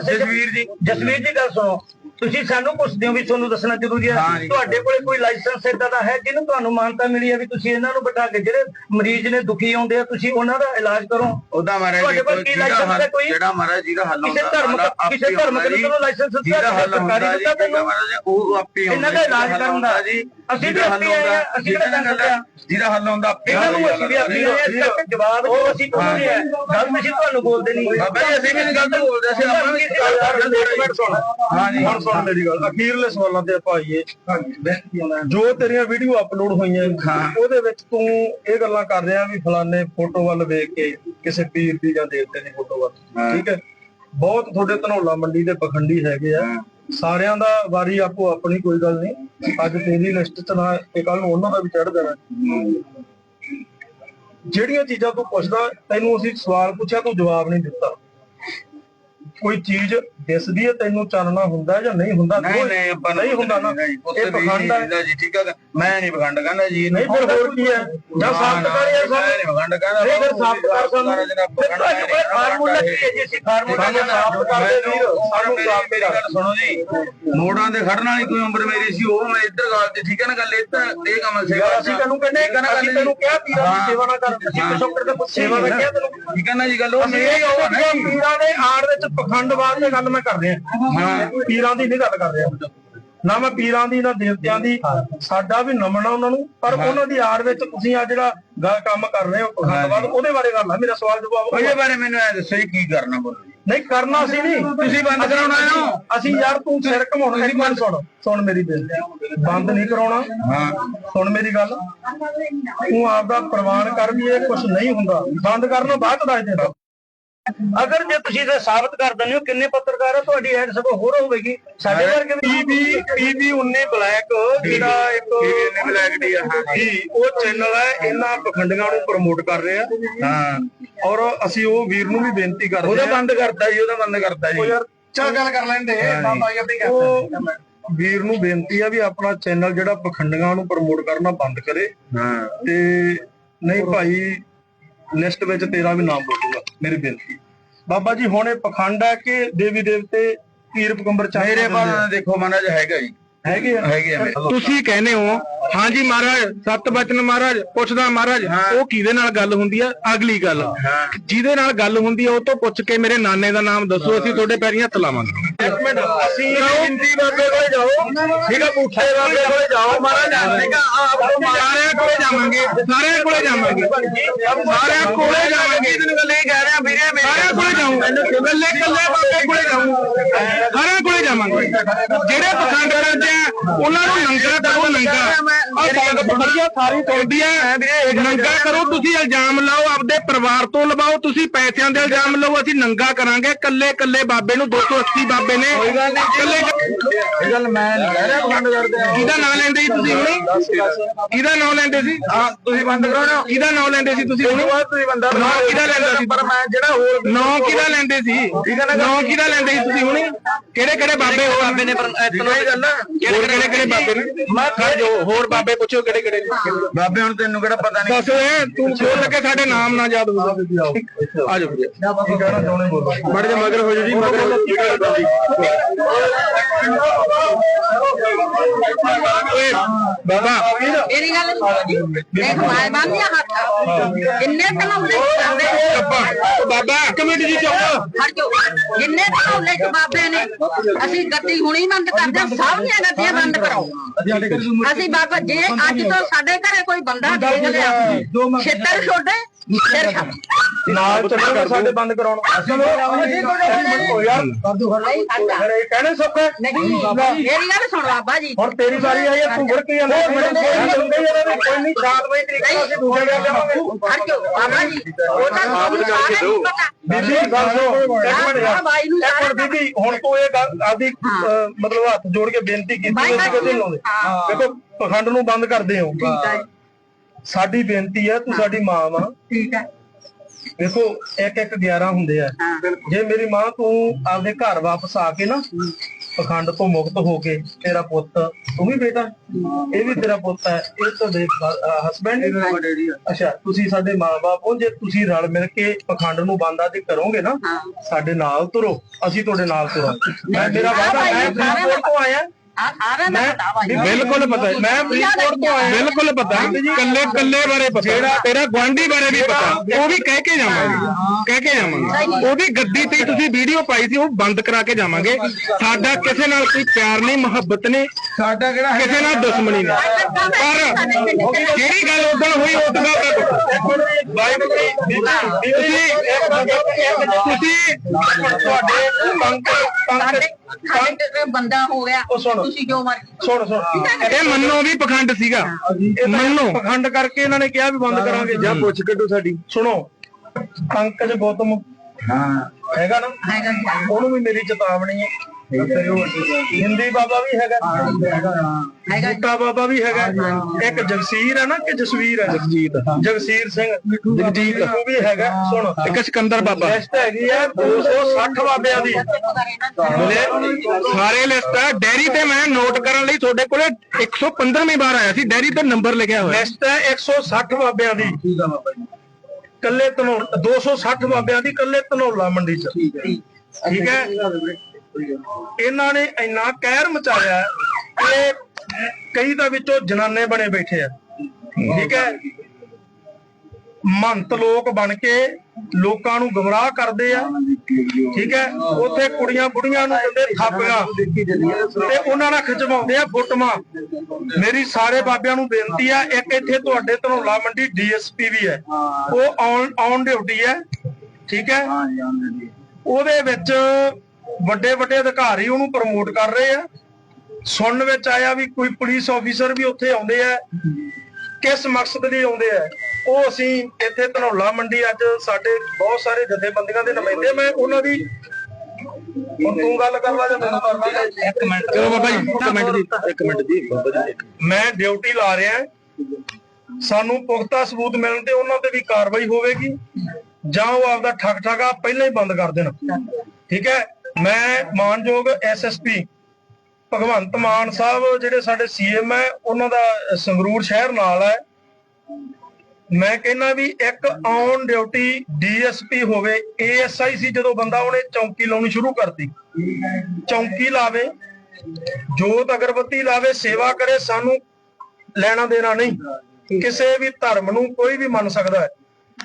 ਜਸਵੀਰ ਜੀ ਜਸਵੀਰ ਜੀ ਗੱਲ ਸੁਣੋ। ਤੁਸੀਂ ਸਾਨੂੰ ਪੁੱਛਦੇ ਹੋ ਵੀ ਤੁਹਾਨੂੰ ਦੱਸਣਾ ਜ਼ਰੂਰੀ ਹੈ ਹਾਂ ਜੀ। ਤੁਹਾਡੇ ਕੋਲੇ ਕੋਈ ਲਾਇਸੈਂਸ ਏਦਾਂ ਦਾ ਹੈ ਜਿਹਨੂੰ ਤੁਹਾਨੂੰ ਮਾਨਤਾ ਮਿਲੀ ਹੈ ਵੀ ਤੁਸੀਂ ਇਹਨਾਂ ਨੂੰ ਬਿਠਾ ਕੇ ਜਿਹੜੇ ਮਰੀਜ਼ ਨੇ ਦੁਖੀ ਆਉਂਦੇ ਆ ਤੁਸੀਂ ਉਹਨਾਂ ਦਾ ਇਲਾਜ ਕਰੋ। ਉਹਦਾ ਮਹਾਰਾਜ ਤੁਹਾਡੇ ਕੋਲ ਕੀ license ਹੈ ਹੱਲ- ਕੋਈ? ਜਿਹੜਾ ਮਹਾਰਾਜ ਜਿਹਦਾ ਹੱਲ ਕਿਸੇ ਹੁੰਦਾ ਧਰਮ ਆਪੇ ਕਿਸੇ ਧਰਮ ਹੁੰਦਾ ਜੀ। ਕੋਲੋਂ ਲਾਇਸੈਂਸ ਦਿੱਤਾ ਜਿਹਦਾ ਹੱਲ ਹੁੰਦਾ ਸਰਕਾਰੀ ਜੀ ਦਿੱਤਾ ਠੀਕ ਹੈ ਤੈਨੂੰ? ਮਹਾਰਾਜ ਉਹ ਆਪੇ ਹੁੰਦਾ ਇਹਨਾਂ ਦਾ ਇਲਾਜ ਜਿਹਦਾ ਹੱਲ ਕਰਨ ਦਾ। ਹੁੰਦਾ ਜੀ? ਅਸੀਂ ਵੀ ਜਿਹਦਾ ਹੱਲ ਆਪੇ ਆਏ ਆ, ਹੁੰਦਾ, ਅਸੀਂ ਕਿਹੜਾ ਜਿਹਦਾ ਕਰਦੇ ਆ? ਜਿਹਦਾ ਹੱਲ ਹੁੰਦਾ ਆਪੇ ਇਹਨਾਂ ਨੂੰ ਅਸੀਂ ਵੀ ਆਪੀ ਆਏ ਇਸ ਕਰਕੇ ਜਵਾਬ ਜੋ ਅਸੀਂ ਤੁਹਾਨੂੰ ਹੈ ਗੱਲ ਅਸੀਂ ਤੁਹਾਨੂੰ ਬੋਲਦੇ ਨਹੀਂ। ਬਾਬਾ ਜੀ ਅਸੀਂ ਵੀ ਨਹੀਂ ਗਲਤ ਬੋਲਦੇ ਅਸੀਂ ਆਪਾਂ ਵੀ ਮਿੰਟ ਸੁਣ। ਹਾਂਜੀ ਹੁਣ ਸੁਣ। ਮੇਰੀ ਗੱਲ ਅਖੀਰਲੇ ਸਵਾਲਾਂ ਤੇ ਆਪਾਂ ਆਈਏ। ਜੋ ਤੇਰੀਆਂ ਵੀਡੀਓ ਅਪਲੋਡ ਹੋਈਆਂ ਉਹਦੇ ਵਿੱਚ ਤੂੰ ਇਹ ਗੱਲਾਂ ਕਰ ਰਿਹਾ ਵੀ ਫਲਾਣੇ ਫੋਟੋ ਵੱਲ ਵੇਖ ਕੇ ਕਿਸੇ ਪੀਰ ਦੀ ਜਾਂ ਦੇਵਤੇ ਦੀ ਫੋਟੋ ਵੱਲ। ਠੀਕ ਹੈ? ਬਹੁਤ ਤੁਹਾਡੇ ਧਨੌਲਾ ਮੰਡੀ ਦੇ ਪਖੰਡੀ ਹੈਗੇ ਆ। ਸਾਰਿਆਂ ਦਾ ਵਾਰੀ ਆਪੋ ਆਪਣੀ ਕੋਈ ਗੱਲ ਨਹੀਂ ਅੱਜ ਤੇਰੀ ਲਿਸਟ ਚ ਨਾ ਤੇ ਕੱਲ ਨੂੰ ਉਹਨਾਂ ਦਾ ਵੀ ਚੜ ਦੇਣਾ ਜਿਹੜੀਆਂ ਚੀਜ਼ਾਂ ਤੂੰ ਪੁੱਛਦਾ ਤੈਨੂੰ ਅਸੀਂ ਸਵਾਲ ਪੁੱਛਿਆ ਤੂੰ ਜਵਾਬ ਨਹੀਂ ਦਿੱਤਾ। ਕੋਈ ਚੀਜ਼ ਦਿਸਦੀ ਹੈ ਤੈਨੂੰ ਚਾਨਣਾ ਹੁੰਦਾ ਹੈ ਜਾਂ ਨਹੀਂ ਹੁੰਦਾ? ਨਹੀਂ ਕੋਈ- ਨਹੀਂ ਆਪਾਂ ਨਹੀਂ ਹੁੰਦਾ ਨਾ। ਇਹ ਪਖੰਡ ਹੈ ਜੀ ਠੀਕ ਹੈ ਮੈਂ ਨਹੀਂ ਪਖੰਡ ਕਹਿੰਦਾ ਜੀ ਨਹੀਂ ਫਿਰ ਹੋਰ ਕੀ ਹੈ? ਜਾਂ ਸਾਬਤ ਕਰ ਯਾਰ ਸਾਨੂੰ। ਨਹੀਂ ਪਖੰਡ ਕਹਿੰਦਾ ਨਹੀਂ ਫਿਰ ਸਾਬਤ ਕਰ ਸਾਨੂੰ। ਫਿਰ ਤੁਹਾਡੇ ਕੋਲ ਫਾਰਮੂਲਾ ਕੀ ਹੈ ਜੀ? ਅਸੀਂ ਫਾਰਮੂਲਾ ਜਾਂ ਸਾਬਤ ਕਰਦੇ ਵੀਰ ਸਾਨੂੰ ਸਾਬਤ ਮੇਰੀ ਗੱਲ ਸੁਣੋ ਜੀ। ਮੋੜਾਂ ਦੇ ਖੜਨ ਵਾਲੀ ਕੋਈ ਉਮਰ ਮੇਰੀ ਸੀ ਉਹ ਮੈਂ ਇੱਧਰ ਗੱਲ ਤੇ ਠੀਕ ਹੈ ਨਾ ਗੱਲ ਇੱਧਰ ਇਹ ਕੰਮ ਸੇਵਾ ਅਸੀਂ ਤੈਨੂੰ ਕਹਿੰਦੇ ਅਸੀਂ ਤੈਨੂੰ ਕਿਹਾ ਪੀਰਾਂ ਦੀ ਸੇਵਾ ਨਾ ਕਰ। ਅਸੀਂ ਪਿਛੋਕੜ ਤੇ ਸੇਵਾ ਦਾ ਕਿਹਾ ਤੈਨੂੰ ਠੀਕ ਹੈ ਨਾ ਜੀ ਗੱਲ ਉਹ ਕਹੋ ਕਿ ਪੀਰਾਂ ਦੇ ਆੜ ਵਿੱਚ ਪਖੰਡਵਾਦ ਦੀ ਗੱਲ ਮੈਂ ਕਰ ਰਿਹਾ। ਹਾਂ ਪੀਰਾਂ ਦੀ ਨਹੀਂ ਗੱਲ ਕਰ ਰਿਹਾ। ਨਾ ਮੈਂ ਪੀਰਾਂ ਦੀ ਨਾ ਦੇਵਤਿਆਂ ਦੀ। ਸਾਡਾ ਵੀ ਨਮਨ ਆ ਉਹਨਾਂ ਨੂੰ। ਪਰ ਉਹਨਾਂ ਦੀ ਆੜ ਵਿੱਚ ਤੁਸੀਂ ਆ ਜਿਹੜਾ ਗ- ਕੰਮ ਕਰ ਰਹੇ ਹੋ ਪਖੰਡਵਾਦ ਉਹਦੇ ਬਾਰੇ ਗੱਲ ਆ। ਮੇਰਾ ਸਵਾਲ ਜਵਾਬ ਉਹ ਉਹਦੇ ਬਾਰੇ ਮੈਨੂੰ ਐ ਦੱਸੋ ਕੀ ਕਰਨਾ ਬੋਲੋ ਨਹੀਂ ਕਰਨਾ ਅਸੀਂ ਨਹੀਂ। ਤੁਸੀਂ ਬੰਦ ਕਰਾਉਣਾ ਹੋ। ਅਸੀਂ ਯਾਰ ਤੂੰ ਸਿਰ ਘਮਾਉਣਾ। ਇੱਕ ਮਿੰਟ ਸੁਣ। ਸੁਣ ਮੇਰੀ ਬੇਨਤੀ ਬੰਦ ਨਹੀਂ ਕਰਾਉਣਾ। ਹਾਂ। ਸੁਣ ਮੇਰੀ ਗੱਲ। ਤੂੰ ਆਪਦਾ ਪ੍ਰਵਾਨ ਕਰ ਵੀ ਇਹ ਕੁਝ ਨਹੀਂ ਹੁੰਦਾ। ਬੰਦ ਕਰਨਾ ਬਾਅਦ ਦੱਸ ਦੇਣਾ। ਅਗਰ ਜੇ ਤੁਸੀਂ ਇਹ ਸਾਬਤ ਕਰ ਦਿੰਦੇ ਹੋ ਕਿੰਨੇ ਪੱਤਰਕਾਰ ਆ? ਤੁਹਾਡੀ ਐਡ ਸਗੋਂ ਹੋਰ ਹੋਵੇਗੀ। ਸਾਡੇ ਵਰਗੇ ਪੀਬੀ ਪੀਬੀ 19 ਬਲੈਕ ਜਿਹੜਾ ਇੱਕ ਬਲੈਕ ਡੀ ਆ ਹਾਂ। ਜੀ ਉਹ ਚੈਨਲ ਹੈ ਇਹਨਾਂ ਪਖੰਡੀਆਂ ਨੂੰ ਪ੍ਰਮੋਟ ਕਰ ਰਿਹਾ। ਹਾਂ। ਔਰ ਅਸੀਂ ਉਹ ਵੀਰ ਨੂੰ ਵੀ ਬੇਨਤੀ ਕਰਦੇ ਉਹਦਾ ਬੰਦ ਕਰਤਾ ਜੀ ਉਹਦਾ ਬੰਦ ਕਰਤਾ ਉਹ ਜੀ ਯਾਰ ਚਲ ਗੱਲ ਕਰ ਲੈਂਦੇ ਬਾਬਾ ਜੀ। ਆਪਣੀ ਉਹ ਵੀਰ ਨੂੰ ਬੇਨਤੀ ਆ ਵੀ ਆਪਣਾ ਚੈਨਲ ਜਿਹੜਾ ਪਖੰਡੀਆਂ ਨੂੰ ਪ੍ਰਮੋਟ ਕਰਨਾ ਬੰਦ ਕਰੇ। ਹਾਂ। ਤੇ ਨਹੀਂ ਭਾਈ ਲਿਸਟ ਵਿੱਚ ਤੇਰਾ ਵੀ ਨਾਮ ਬੋਲੂਗਾ ਮੇਰੀ ਬੇਨਤੀ। ਬਾਬਾ ਜੀ ਹੁਣ ਇਹ ਪਖੰਡ ਹੈ ਕਿ ਦੇਵੀ ਦੇਵਤੇ ਪੀਰ ਪਗੰਬਰ ਚਾਹ ਮੇਰੇ ਬਾਰੇ ਦੇਖੋ ਮਹਾਰਾਜ ਹੈਗਾ ਜੀ। ਹੈਗੇ ਆ? ਹੈਗੇ ਆ ਤੁਸੀਂ ਕਹਿੰਦੇ ਹੋ ਹਾਂਜੀ ਮਹਾਰਾਜ ਸਤ ਬਚਨ ਮਹਾਰਾਜ ਪੁੱਛਦਾ ਮਹਾਰਾਜ ਉਹ ਕਿਹਦੇ ਨਾਲ ਗੱਲ ਹੁੰਦੀ ਆ? ਅਗਲੀ ਗੱਲ। ਜਿਹਦੇ ਨਾਲ ਗੱਲ ਹੁੰਦੀ ਆ ਉਹ ਤੋਂ ਪੁੱਛ ਕੇ ਮੇਰੇ ਨਾਨੇ ਦਾ ਨਾਮ ਦੱਸੋ ਅਸੀਂ ਤੁਹਾਡੇ ਪੈਰੀਂ ਹੱਥ ਲਾਵਾਂਗੇ। ਇੱਕ ਮਿੰਟ ਅਸੀਂ ਹਿੰਦੀ ਬਾਬੇ ਠੀਕ ਹੈ ਪੁੱਠੇ ਬਾਬੇ ਕੋਲੇ ਜਾਓ ਮਹਾਰਾਜ ਸਾਰਿਆਂ ਕੋਲੇ ਜਾਵਾਂਗੇ। ਸਾਰਿਆਂ ਕੋਲੇ ਜਾਵਾਂਗੇ। ਸਾਰਿਆਂ ਕੋਲੇ ਜਾਵਾਂਗੇ। ਤੈਨੂੰ ਗੱਲ ਇਹ ਕਹਿ ਰਿਹਾ ਵੀਰੇ ਸਾਰਿਆਂ ਕੋਲੇ ਜਾਊਂ। ਕੱਲੇ ਕੱਲੇ ਬਾਬੇ ਕੋਲੇ ਜਾਊਂ। ਸਾਰਿਆਂ ਕੋਲੇ ਜਾਵਾਂਗੇ। ਜਿਹੜੇ ਪਖੰਡ ਕਰਦੇ ਆ ਉਹਨਾਂ ਨੂੰ ਨੰਗਾ ਕਰੋ ਆ ਪਖੜੀਆਂ ਸਾਰੀ ਤੋੜਦੀ ਆ। ਨੰਗਾ ਕਰੋ ਤੁਸੀਂ ਇਲਜ਼ਾਮ ਲਾਓ ਆਪਦੇ ਪਰਿਵਾਰ ਤੋਂ ਲਵਾਓ ਤੁਸੀਂ ਪੈਸਿਆਂ ਦੇ ਇਲਜ਼ਾਮ ਲਾਓ ਅਸੀਂ ਨੰਗਾ ਕਰਾਂਗੇ। ਕੱਲੇ ਕੱਲੇ ਬਾਬੇ ਨੂੰ 280 ਬਾਬੇ ਨੇ। ਕੱਲੇ ਇਹ ਗੱਲ ਮੈਂ ਨਹੀਂ ਕਹਿ ਰਿਹਾ ਬੰਦ ਕਰਦੇ ਆ ਕਿਹਦਾ ਨਾਂ ਲੈਂਦੇ ਸੀ ਤੁਸੀਂ ਹੁਣੇ? ਕਿਹਦਾ ਨਾਂ ਲੈਂਦੇ ਸੀ? ਹਾਂ ਤੁਸੀਂ ਬੰਦ ਕਰੋ। ਨਾ ਕਿਹਦਾ ਨਾਂ ਲੈਂਦੇ ਸੀ ਤੁਸੀਂ ਹੁਣੇ? ਤੁਸੀਂ ਬੰਦਾ ਨਾਂ ਕਿਹਦਾ ਲੈਂਦਾ ਸੀ? ਪਰ ਮੈਂ ਜਿਹੜਾ ਹੋਰ ਨਾਂ ਕਿਹਦਾ ਲੈਂਦੇ ਸੀ? ਨਾਂ ਕਿਹਦਾ ਲੈਂਦੇ ਸੀ ਤੁਸੀਂ ਹੁਣੇ? ਕਿਹੜੇ ਕਿਹੜੇ ਬਾਬੇ ਹੋਰ? ਬਾਬੇ ਨੇ ਇਤਨਾ ਹੀ ਗੱਲ। ਕਿਹੜੇ ਕਿਹੜੇ ਕਿਹੜੇ ਬਾਬੇ ਨੇ? ਮੈਂ ਖੜ ਜੋ ਹੋਰ ਬਾਬੇ ਪੁੱਛੋ ਕਿਹੜੇ ਕਿਹੜੇ ਨੇ। ਬਾਬੇ ਹੁਣ ਤੈਨੂੰ ਕਿਹੜਾ ਪਤਾ ਨਹੀਂ? ਦੱਸ ਏ ਤੂੰ ਬੋਲ ਲੱਗੇ ਸਾਡੇ ਨਾਮ ਨਾ ਯਾਦ ਹੋਊਗਾ ਆ ਜਾਓ। ਵੀਰੇ ਕੀ ਕਹਿਣਾ ਚਾਹੁੰਦੇ ਬੋਲੋ ਬੜੇ ਜੇ ਮਗਰ ਹੋ ਜੀ ਮਗਰ ਹੋ ਓਏ ਬਾਬਾ ਮੇਰੀ ਗੱਲ ਦੇਖ ਮਾਏ ਬੰਨਿਆ ਹੱਥ ਜਿੰਨੇ ਕਲਾਉਂਦੇ ਕਰਦੇ ਬਾਬਾ ਇੱਕ ਮਿੰਟ ਜੀ ਚੁੱਪ ਹਟ ਜਾਓ ਜਿੰਨੇ ਕਲਾਉਂਦੇ ਚ ਬਾਬੇ ਨੇ ਅਸੀਂ ਗੱਡੀ ਹੁਣੀ ਬੰਦ ਕਰਦੇ ਸਭ ਦੀਆਂ ਗੱਡੀਆਂ ਬੰਦ ਕਰਾਓ ਅਸੀਂ ਬਾਬਾ ਜੇ ਅੱਜ ਤੋਂ ਸਾਡੇ ਘਰੇ ਕੋਈ ਬੰਦਾ ਦੇਖ ਲਿਆ ਛੇਤਰ ਛੋਡੇ ਨਾਲ ਚੱਲੋ ਸਾਡੇ ਬੰਦ ਕਰਾਉਣ। ਯਾਰ ਨਹੀਂ ਕਰਦਾ। ਫਿਰ ਇਹ ਕਹਿਣੇ ਸੌਖਾ ਹੈ। ਨਹੀਂ ਮੇਰੀ ਗੱਲ ਸੁਣ ਬਾਬਾ ਜੀ। ਹੁਣ ਤੇਰੀ ਵਾਰੀ ਆਈ ਹੈ ਤੂੰ ਫੜ ਕੇ ਜਾਂਦਾ ਮੈਨੂੰ ਕੋਈ ਨਹੀਂ ਸ਼ਾਂਤ ਬਈ ਤਰੀਕੇ ਨਾਲ ਅਸੀਂ ਦੂਜੇ ਵਿਆਹ ਜਾਵਾਂਗੇ ਹਟ ਜਾਓ ਬਾਬਾ ਜੀ। ਉਹ ਤਾਂ ਤੁਹਾਨੂੰ ਸਾਰਿਆਂ ਨੂੰ ਪਤਾ। ਬੀਬੀ ਗੱਲ ਸੁਣੋ ਇੱਕ ਮਿੰਟ ਯਾਰ। ਬਾਈ ਨੂੰ ਇੱਕ ਮਿੰਟ ਬੀਬੀ ਹੁਣ ਤੂੰ ਇਹ ਗੱਲ ਆਦੀ ਮਤਲਬ ਹੱਥ ਜੋੜ ਕੇ ਬੇਨਤੀ ਕੀਤੀ ਬਾਈ ਅਸੀਂ ਕਦੇ ਲਾਉਂਦੇ। ਹਾਂ। ਦੇਖੋ ਪਖੰਡ ਨੂੰ ਬੰਦ ਕਰਦੇ ਹੋ। ਠੀਕ ਹੈ ਸਾਡੀ ਬੇਨਤੀ ਹੈ ਤੂੰ ਸਾਡੀ ਮਾਂ ਵਾ। ਠੀਕ ਹੈ। ਦੇਖੋ ਇੱਕ ਇੱਕ 11 ਹੁੰਦੇ ਆ। ਜੇ ਮੇਰੀ ਮਾਂ ਤੂੰ ਆਪਦੇ ਘਰ ਵਾਪਸ ਆ ਕੇ ਨਾ ਪਖੰਡ ਤੋਂ ਮੁਕਤ ਹੋ ਕੇ ਤੇਰਾ ਪੁੱਤ ਤੂੰ ਵੀ ਬੇਟਾ। ਇਹ ਵੀ ਤੇਰਾ ਪੁੱਤ ਹੈ। ਇਹ ਤੁਹਾਡੇ ਹਸਬੰਡ ਅੱਛਾ ਤੁਸੀਂ ਸਾਡੇ ਮਾਪੇ ਹੋ। ਜੇ ਤੁਸੀਂ ਰਲ ਮਿਲ ਕੇ ਪਖੰਡ ਨੂੰ ਬੰਦਾ ਤੇ ਕਰੋਗੇ ਨਾ। ਸਾਡੇ ਨਾਲ ਤੁਰੋ। ਅਸੀਂ ਤੁਹਾਡੇ ਨਾਲ ਤੁਰਾਂ ਮੈਂ ਮੇਰਾ ਵਾਅਦਾ ਮੈਂ ਫਰੀਦਕੋਟ ਤੋਂ ਆਇਆ। ਬਿਲਕੁਲ ਪਤਾ ਹੈ। ਮੈਂ ਫਰੀਦਕੋਟ ਤੋਂ ਆਇਆ। ਬਿਲਕੁਲ ਪਤਾ ਕੱਲੇ ਕੱਲੇ ਬਾਰੇ ਪਤਾ। ਜਿਹੜਾ ਤੇਰਾ ਗਵਾਂਢੀ ਬਾਰੇ ਵੀ ਪਤਾ। ਉਹ ਵੀ ਕਹਿ ਕੇ ਜਾਵਾਂਗੇ। ਕਹਿ ਕੇ ਜਾਵਾਂਗੇ। ਉਹਦੀ ਗੱਦੀ ਤੇ ਤੁਸੀਂ ਵੀਡੀਓ ਪਾਈ ਸੀ ਉਹ ਬੰਦ ਕਰਾ ਕੇ ਜਾਵਾਂਗੇ। ਸਾਡਾ ਕਿਸੇ ਨਾਲ ਕੋਈ ਪਿਆਰ ਨਹੀਂ ਮੁਹੱਬਤ ਨਹੀਂ। ਸਾਡਾ ਕਿਹੜਾ ਕਿਸੇ ਨਾਲ ਦੁਸ਼ਮਣੀ ਨਹੀਂ। ਪਰ ਜਿਹੜੀ ਗੱਲ ਉਦੋਂ ਹੋਈ ਉਸ ਗੱਲ ਦਾ ਬੀਬੀ ਤੁਸੀਂ ਤੁਸੀਂ ਤੁਹਾਡੇ ਪੰਕ ਸਾਡੇ ਸਾਡੇ ਤੇ ਬੰਦਾ ਹੋ ਗਿਆ ਉਹ ਸੁਣ। ਤੁਸੀਂ ਜੋ ਮਰਜ਼ੀ ਸੁਣ ਸੁਣ। ਇਹ ਮੰਨੋ ਵੀ ਪਖੰਡ ਸੀਗਾ। ਮੰਨੋ। ਪਖੰਡ ਕਰਕੇ ਇਹਨਾਂ ਨੇ ਕਿਹਾ ਵੀ ਬੰਦ ਕਰਾਂਗੇ। ਜਾਂ ਪੁੱਛ ਕੱਢੋ ਸਾਡੀ। ਸੁਣੋ ਪੰਕਜ ਗੌਤਮ ਹਾਂ। ਹੈਗਾ ਨਾ? ਹੈਗਾ ਜੀ। ਉਹਨੂੰ ਵੀ ਮੇਰੀ ਚੇਤਾਵਨੀ ਹੈ। ਹਿੰਦੀ ਬਾਬਾ ਵੀ ਹੈਗਾ। ਹੈਗਾ। ਬੂਟਾ ਬਾਬਾ ਵੀ ਹੈਗਾ। ਇੱਕ ਜਗਸੀਰ ਹੈ ਨਾ ਕਿ ਜਸਵੀਰ ਹੈ। ਜਗਜੀਤ ਜਗਸੀਰ ਸਿੰਘ ਜਗਜੀਤ ਉਹ ਵੀ ਹੈਗਾ ਸੁਣ। ਇੱਕ ਸਿਕੰਦਰ ਬਾਬਾ। ਲਿਸਟ ਹੈਗੀ ਹੈ 260 ਬਾਬਿਆਂ ਦੀ। ਸਾਰੇ ਲਿਸਟ ਆ। ਡੈਰੀ ਤੇ ਮੈਂ ਨੋਟ ਕਰਨ ਲਈ ਤੁਹਾਡੇ ਕੋਲੇ 115ਵੀਂ ਵਾਰ ਆਇਆ ਸੀ। ਡੈਰੀ ਤੇ ਨੰਬਰ ਲਿਖਿਆ ਹੋਇਆ। ਲਿਸਟ ਹੈ 160 ਬਾਬਿਆਂ ਦੀ। ਠੀਕ ਆ ਬਾਬਾ ਜੀ। ਕੱਲੇ ਧਨੌ 260 ਬਾਬਿਆਂ ਦੀ ਕੱਲੇ ਧਨੌਲਾ ਮੰਡੀ ਚ। ਠੀਕ ਹੈ। ਇਹਨਾਂ ਨੇ ਇੰਨਾ ਕਹਿਰ ਮਚਾਇਆ ਕਿ ਕਈ ਤਾਂ ਵਿੱਚੋਂ ਜਨਾਨੇ ਬਣੇ ਬੈਠੇ ਆ। ਠੀਕ ਹੈ? ਮੰਤ ਲੋਕ ਬਣ ਕੇ ਲੋਕਾਂ ਨੂੰ ਗਮਰਾਹ ਕਰਦੇ ਆ। ਠੀਕ ਹੈ? ਉੱਥੇ ਕੁੜੀਆਂ ਬੁੜੀਆਂ ਨੂੰ ਦਿੰਦੇ ਥਾਪੀਆਂ ਤੇ ਉਹਨਾਂ ਨਾਲ ਖਿਚਵਾਉਂਦੇ ਆ ਫੋਟੋਆਂ। ਮੇਰੀ ਸਾਰੇ ਬਾਬਿਆਂ ਨੂੰ ਬੇਨਤੀ ਆ, ਇੱਕ ਇੱਥੇ ਤੁਹਾਡੇ ਧਨੋਲਾ ਮੰਡੀ ਡੀਐਸਪੀ ਵੀ ਹੈ। ਉਹ ਔਨ ਔਨ ਡਿਊਟੀ ਹੈ। ਠੀਕ ਹੈ? ਉਹਦੇ ਵਿੱਚ ਵੱਡੇ ਵੱਡੇ ਅਧਿਕਾਰੀ ਉਹਨੂੰ ਪ੍ਰਮੋਟ ਕਰ ਰਹੇ ਆ। ਸੁਣਨ ਵਿੱਚ ਆਇਆ ਵੀ ਕੋਈ ਪੁਲਿਸ ਆਫੀਸਰ ਵੀ ਉੱਥੇ ਆਉਂਦੇ ਆ ਕਿਸ ਮਕਸਦ ਲਈ ਆਉਂਦੇ ਆ। ਉਹ ਅਸੀਂ ਇੱਥੇ ਧਨੌਲਾ ਮੰਡੀ ਅੱਜ ਸਾਡੇ ਬਹੁਤ ਸਾਰੇ ਜਥੇਬੰਦੀਆਂ ਦੇ ਨੁਮਾਇੰਦੇ ਮੈਂ ਉਹਨਾਂ ਦੀ ਤੂੰ ਗੱਲ ਕਰ ਲਾ ਜਾਂ ਮੈਨੂੰ ਕਰ ਲਾ। ਇੱਕ ਮਿੰਟ ਚਲੋ ਬਾਬਾ ਜੀ ਇੱਕ ਮਿੰਟ ਜੀ ਇੱਕ ਮਿੰਟ ਬਾਬਾ ਜੀ। ਮੈਂ ਡਿਊਟੀ ਲਾ ਰਿਹਾ। ਸਾਨੂੰ ਪੁਖਤਾ ਸਬੂਤ ਮਿਲਣ ਤੇ ਉਹਨਾਂ ਤੇ ਵੀ ਕਾਰਵਾਈ ਹੋਵੇਗੀ। ਜਾਂ ਉਹ ਆਪਦਾ ਠੱਗ ਠਗਾ ਪਹਿਲਾਂ ਹੀ ਬੰਦ ਕਰ ਦੇਣ। ਠੀਕ ਹੈ? ਮੈਂ ਮਾਨਯੋਗ ਐਸਐਸਪੀ ਭਗਵੰਤ ਮਾਨ ਸਾਹਿਬ, ਜਿਹੜੇ ਸਾਡੇ ਸੀਐਮ ਹੈ, ਉਹਨਾਂ ਦਾ ਸੰਗਰੂਰ ਸ਼ਹਿਰ ਨਾਲ ਹੈ। ਮੈਂ ਕਹਿੰਦਾ ਵੀ ਇੱਕ ਔਨ ਡਿਊਟੀ ਡੀਐਸਪੀ ਹੋਵੇ ਏਐਸਆਈ ਸੀ ਜਦੋਂ ਬੰਦਾ ਉਹਨੇ ਚੌਂਕੀ ਲਾਉਣੀ ਸ਼ੁਰੂ ਕਰਤੀ। ਚੌਂਕੀ ਲਾਵੇ, ਜੋਤ ਅਗਰਬੱਤੀ ਲਾਵੇ, ਸੇਵਾ ਕਰੇ, ਸਾਨੂੰ ਲੈਣਾ ਦੇਣਾ ਨਹੀਂ। ਕਿਸੇ ਵੀ ਧਰਮ ਨੂੰ ਕੋਈ ਵੀ ਮੰਨ ਸਕਦਾ ਹੈ।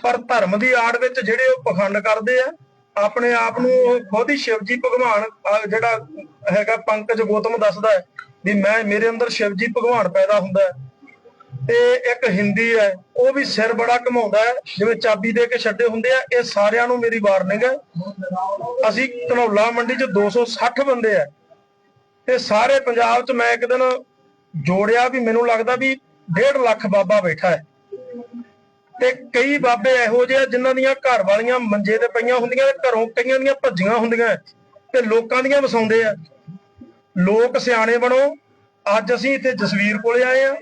ਪਰ ਧਰਮ ਦੀ ਆੜ ਵਿੱਚ ਜਿਹੜੇ ਉਹ ਪਖੰਡ ਕਰਦੇ ਆ ਆਪਣੇ ਆਪ ਨੂੰ ਉਹ ਖੁਦ ਹੀ ਸ਼ਿਵਜੀ ਭਗਵਾਨ ਆਹ ਜਿਹੜਾ ਹੈਗਾ ਪੰਕਜ ਗੋਤਮ ਦੱਸਦਾ ਹੈ ਵੀ ਮੈਂ, ਮੇਰੇ ਅੰਦਰ ਸ਼ਿਵਜੀ ਭਗਵਾਨ ਪੈਦਾ ਹੁੰਦਾ ਹੈ। ਤੇ ਇੱਕ ਹਿੰਦੀ ਹੈ, ਉਹ ਵੀ ਸਿਰ ਬੜਾ ਘਮਾਉਂਦਾ ਹੈ, ਜਿਵੇਂ ਚਾਬੀ ਦੇ ਕੇ ਛੱਡੇ ਹੁੰਦੇ ਆ, ਇਹ ਸਾਰਿਆਂ ਨੂੰ ਮੇਰੀ ਵਾਰਨਿੰਗ ਹੈ। ਅਸੀਂ ਧਨੌਲਾ ਮੰਡੀ 'ਚ 260 ਬੰਦੇ ਆ। ਤੇ ਸਾਰੇ ਪੰਜਾਬ 'ਚ ਮੈਂ ਇੱਕ ਦਿਨ ਜੋੜਿਆ ਵੀ ਮੈਨੂੰ ਲੱਗਦਾ ਵੀ 1.5 ਲੱਖ ਬਾਬਾ ਬੈਠਾ ਹੈ। ਤੇ ਕਈ ਬਾਬੇ ਇਹੋ ਜਿਹੇ ਆ ਜਿਨ੍ਹਾਂ ਦੀਆਂ ਘਰ ਵਾਲੀਆਂ ਮੰਜੇ ਤੇ ਪਈਆਂ ਹੁੰਦੀਆਂ ਤੇ ਘਰੋਂ ਕਈਆਂ ਦੀਆਂ ਭੱਜੀਆਂ ਹੁੰਦੀਆਂ ਤੇ ਲੋਕਾਂ ਦੀਆਂ ਵਸਾਉਂਦੇ ਆ। ਲੋਕ ਸਿਆਣੇ ਬਣੋ। ਅੱਜ ਅਸੀਂ ਇੱਥੇ ਜਸਵੀਰ ਕੋਲੇ ਆਏ ਆ।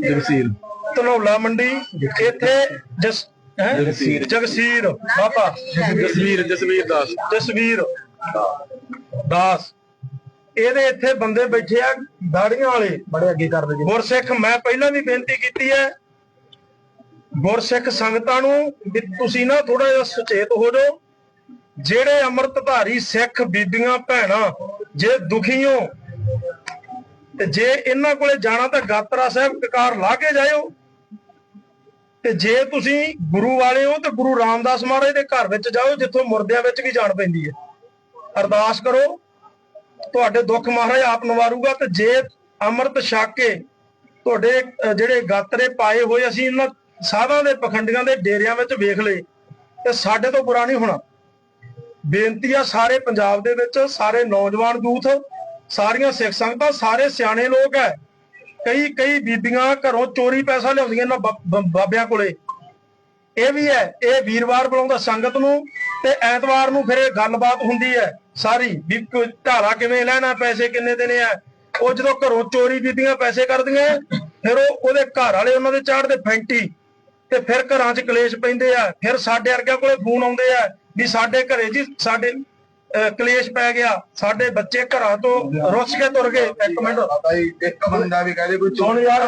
ਜਗਸੀਰ। ਧਨੌਲਾ ਮੰਡੀ। ਇੱਥੇ ਜਸ ਹੈਂ? ਜਗਸੀਰ। ਜਗਸੀਰ। ਬਾਬਾ। ਜਸਵੀਰ ਜਸਵੀਰ ਦਾਸ। ਜਸਵੀਰ। ਦਾਸ। ਇਹਦੇ ਇੱਥੇ ਬੰਦੇ ਬੈਠੇ ਆ ਦਾੜੀਆਂ ਵਾਲੇ। ਬੜੇ ਅੱਗੇ ਕਰਦੇ ਜੀ। ਗੁਰਸਿੱਖ ਮੈਂ ਪਹਿਲਾਂ ਵੀ ਬੇਨਤੀ ਕੀਤੀ ਹੈ ਗੁਰਸਿੱਖ ਸੰਗਤਾਂ ਨੂੰ ਵੀ ਤੁਸੀਂ ਨਾ ਥੋੜਾ ਜਿਹਾ ਸੁਚੇਤ ਹੋ ਜਾਓ। ਜਿਹੜੇ ਅੰਮ੍ਰਿਤਧਾਰੀ ਸਿੱਖ ਬੀਬੀਆਂ, ਭੈਣਾਂ, ਜੇ ਦੁਖੀ ਹੋ ਤੇ ਜੇ ਇਹਨਾਂ ਕੋਲੇ ਜਾਣਾ ਤਾਂ ਗਾਤਰਾ ਸਾਹਿਬ ਕਕਾਰ ਲਾ ਕੇ ਜਾਇਓ। ਤੇ ਜੇ ਤੁਸੀਂ ਗੁਰੂ ਵਾਲੇ ਹੋ ਤਾਂ ਗੁਰੂ ਰਾਮਦਾਸ ਮਹਾਰਾਜ ਦੇ ਘਰ ਵਿੱਚ ਜਾਓ, ਜਿੱਥੋਂ ਮੁਰਦਿਆਂ ਵਿੱਚ ਵੀ ਜਾਣ ਪੈਂਦੀ ਹੈ। ਅਰਦਾਸ ਕਰੋ, ਤੁਹਾਡੇ ਦੁੱਖ ਮਹਾਰਾਜ ਆਪ ਨਿਵਾਰੂਗਾ ਤੇ ਜੇ ਅੰਮ੍ਰਿਤ ਛਕ ਕੇ ਤੁਹਾਡੇ ਜਿਹੜੇ ਗਾਤਰੇ ਪਾਏ ਹੋਏ ਅਸੀਂ ਇਹਨਾਂ ਸਾਧਾਂ ਦੇ ਪਖੰਡੀਆਂ ਦੇ ਡੇਰਿਆਂ ਵਿੱਚ ਵੇਖ ਲਏ ਤੇ ਸਾਡੇ ਤੋਂ ਬੁਰਾ ਨਹੀਂ ਹੋਣਾ। ਬੇਨਤੀ ਆ ਸਾਰੇ ਪੰਜਾਬ ਦੇ ਵਿੱਚ, ਸਾਰੇ ਨੌਜਵਾਨ ਯੂਥ, ਸਾਰੀਆਂ ਸਿੱਖ ਸੰਗਤਾਂ, ਸਾਰੇ ਸਿਆਣੇ ਲੋਕ ਹੈ ਕਈ ਕਈ ਬੀਬੀਆਂ ਘਰੋਂ ਚੋਰੀ ਪੈਸਾ ਲਿਆਉਂਦੀਆਂ ਇਹਨਾਂ ਬਾਬਿਆਂ ਕੋਲੇ। ਇਹ ਵੀ ਹੈ ਇਹ ਵੀਰਵਾਰ ਬੁਲਾਉਂਦਾ ਸੰਗਤ ਨੂੰ ਤੇ ਐਤਵਾਰ ਨੂੰ ਫਿਰ ਇਹ ਗੱਲਬਾਤ ਹੁੰਦੀ ਹੈ ਸਾਰੀ, ਵੀ ਧਾਰਾ ਕਿਵੇਂ ਲੈਣਾ, ਪੈਸੇ ਕਿੰਨੇ ਦੇਣੇ ਆ ਉਹ ਜਦੋਂ ਘਰੋਂ ਚੋਰੀ ਬੀਬੀਆਂ ਪੈਸੇ ਕਰਦੀਆਂ ਫਿਰ ਉਹ ਉਹਦੇ ਘਰ ਵਾਲੇ ਉਹਨਾਂ ਦੇ ਚਾੜਦੇ ਫੈਂਟੀ। ਤੇ ਫਿਰ ਘਰਾਂ 'ਚ ਕਲੇਸ਼ ਪੈਂਦੇ ਆ ਫਿਰ ਸਾਡੇ ਵਰਗਿਆਂ ਕੋਲੇ ਫੋਨ ਆਉਂਦੇ ਆ ਵੀ ਸਾਡੇ ਘਰੇ ਜੀ ਸਾਡੇ ਕਲੇਸ਼ ਪੈ ਗਿਆ ਸਾਡੇ ਬੱਚੇ ਘਰਾਂ ਤੋਂ ਰੁੱਸ ਕੇ ਤੁਰ ਗਏ। ਇੱਕ ਮਿੰਟ। ਇੱਕ ਬੰਦਾ ਵੀ ਕਹਦੇ ਕੋਈ ਸੁਣ ਯਾਰ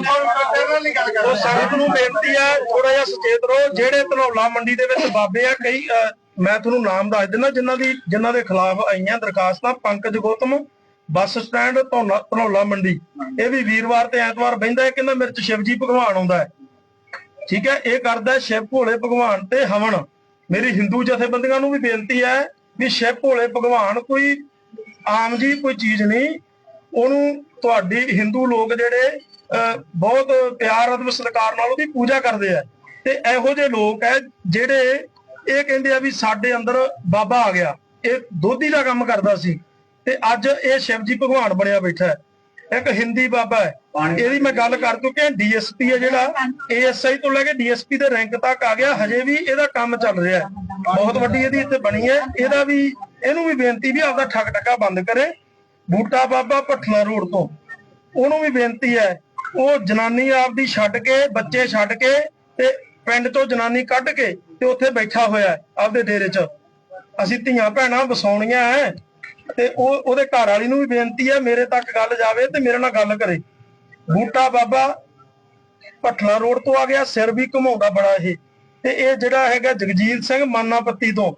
ਉਹ ਸੰਗਤ ਨੂੰ ਬੇਨਤੀ ਹੈ ਥੋੜਾ ਜਿਹਾ ਸੁਚੇਤ ਰਹੋ। ਜਿਹੜੇ ਧਨੌਲਾ ਮੰਡੀ ਦੇ ਵਿੱਚ ਬਾਬੇ ਆ ਕਈ ਮੈਂ ਤੁਹਾਨੂੰ ਨਾਮ ਦੱਸ ਦਿੰਦਾ ਜਿਨ੍ਹਾਂ ਦੀ ਜਿਨ੍ਹਾਂ ਦੇ ਖਿਲਾਫ ਆਈਆਂ ਦਰਖਾਸਤਾਂ ਪੰਕਜ ਗੌਤਮ ਬੱਸ ਸਟੈਂਡ ਧਨੌਲਾ ਧਨੌਲਾ ਮੰਡੀ। ਇਹ ਵੀ ਵੀਰਵਾਰ ਤੇ ਐਤਵਾਰ ਬਹਿੰਦਾ ਹੈ ਕਹਿੰਦਾ ਮੇਰੇ ਚ ਸ਼ਿਵਜੀ ਭਗਵਾਨ ਆਉਂਦਾ ਹੈ। ਠੀਕ ਹੈ ਇਹ ਕਰਦਾ ਸ਼ਿਵ ਭੋਲੇ ਭਗਵਾਨ ਤੇ ਹਵਨ। ਮੇਰੀ ਹਿੰਦੂ ਜਥੇਬੰਦੀਆਂ ਨੂੰ ਵੀ ਬੇਨਤੀ ਹੈ ਵੀ ਸ਼ਿਵ ਭੋਲੇ ਭਗਵਾਨ ਕੋਈ ਆਮ ਜੀ ਕੋਈ ਚੀਜ਼ ਨਹੀਂ ਉਹਨੂੰ ਤੁਹਾਡੀ ਹਿੰਦੂ ਲੋਕ ਜਿਹੜੇ ਅਹ, ਬਹੁਤ ਪਿਆਰ ਅਦਬ ਸਤਿਕਾਰ ਨਾਲ ਉਹਦੀ ਪੂਜਾ ਕਰਦੇ ਆ। ਤੇ ਇਹੋ ਜਿਹੇ ਲੋਕ ਹੈ ਜਿਹੜੇ ਇਹ ਕਹਿੰਦੇ ਆ ਵੀ ਸਾਡੇ ਅੰਦਰ ਬਾਬਾ ਆ ਗਿਆ। ਇਹ ਦੋਧੀ ਦਾ ਕੰਮ ਕਰਦਾ ਸੀ। ਤੇ ਅੱਜ ਇਹ ਸ਼ਿਵਜੀ ਭਗਵਾਨ ਬਣਿਆ ਬੈਠਾ ਹੈ। ਇੱਕ ਹਿੰਦੀ ਬਾਬਾ ਹੈ। ਇਹਦੀ ਮੈਂ ਗੱਲ ਕਰ ਚੁੱਕਿਆ ਡੀਐਸਪੀ ਹੈ ਜਿਹੜਾ ਏਐਸਆਈ ਤੋਂ ਲੈ ਕੇ ਡੀਐਸਪੀ ਦੇ ਰੈਂਕ ਤੱਕ ਆ ਗਿਆ ਹਜੇ ਵੀ ਇਹਦਾ ਕੰਮ ਚੱਲ ਰਿਹਾ ਹੈ। ਬਹੁਤ ਵੱਡੀ ਇਹਦੀ ਇੱਥੇ ਬਣੀ ਹੈ। ਇਹਦਾ ਵੀ ਇਹਨੂੰ ਵੀ ਬੇਨਤੀ ਵੀ ਆਪਦਾ ਠੱਗ ਟੱਕਾ ਬੰਦ ਕਰੇ। ਬੂਟਾ ਬਾਬਾ ਭੱਠਲਾ ਰੋਡ ਤੋਂ। ਉਹਨੂੰ ਵੀ ਬੇਨਤੀ ਹੈ ਉਹ ਜਨਾਨੀ ਆਪਦੀ ਛੱਡ ਕੇ ਬੱਚੇ ਛੱਡ ਕੇ ਤੇ ਪਿੰਡ ਤੋਂ ਜਨਾਨੀ ਕੱਢ ਕੇ ਤੇ ਉੱਥੇ ਬੈਠਾ ਹੋਇਆ ਆਪਦੇ ਡੇਰੇ 'ਚ। ਅਸੀਂ ਧੀਆਂ ਭੈਣਾਂ ਵਸਾਉਣੀਆਂ ਐ ਤੇ ਉਹ ਉਹਦੇ ਘਰ ਵਾਲੀ ਨੂੰ ਵੀ ਬੇਨਤੀ ਹੈ, ਮੇਰੇ ਤੱਕ ਗੱਲ ਜਾਵੇ ਤੇ ਮੇਰੇ ਨਾਲ ਗੱਲ ਕਰੇ। ਬੂਟਾ ਬਾਬਾ ਭੱਠਲਾ ਰੋਡ ਤੋਂ ਆ ਗਿਆ, ਸਿਰ ਵੀ ਘੁਮਾਉਂਦਾ ਬੜਾ ਇਹ। ਤੇ ਇਹ ਜਿਹੜਾ ਹੈਗਾ ਜਗਜੀਤ ਸਿੰਘ ਮਾਨਾਪੱਤੀ ਤੋਂ,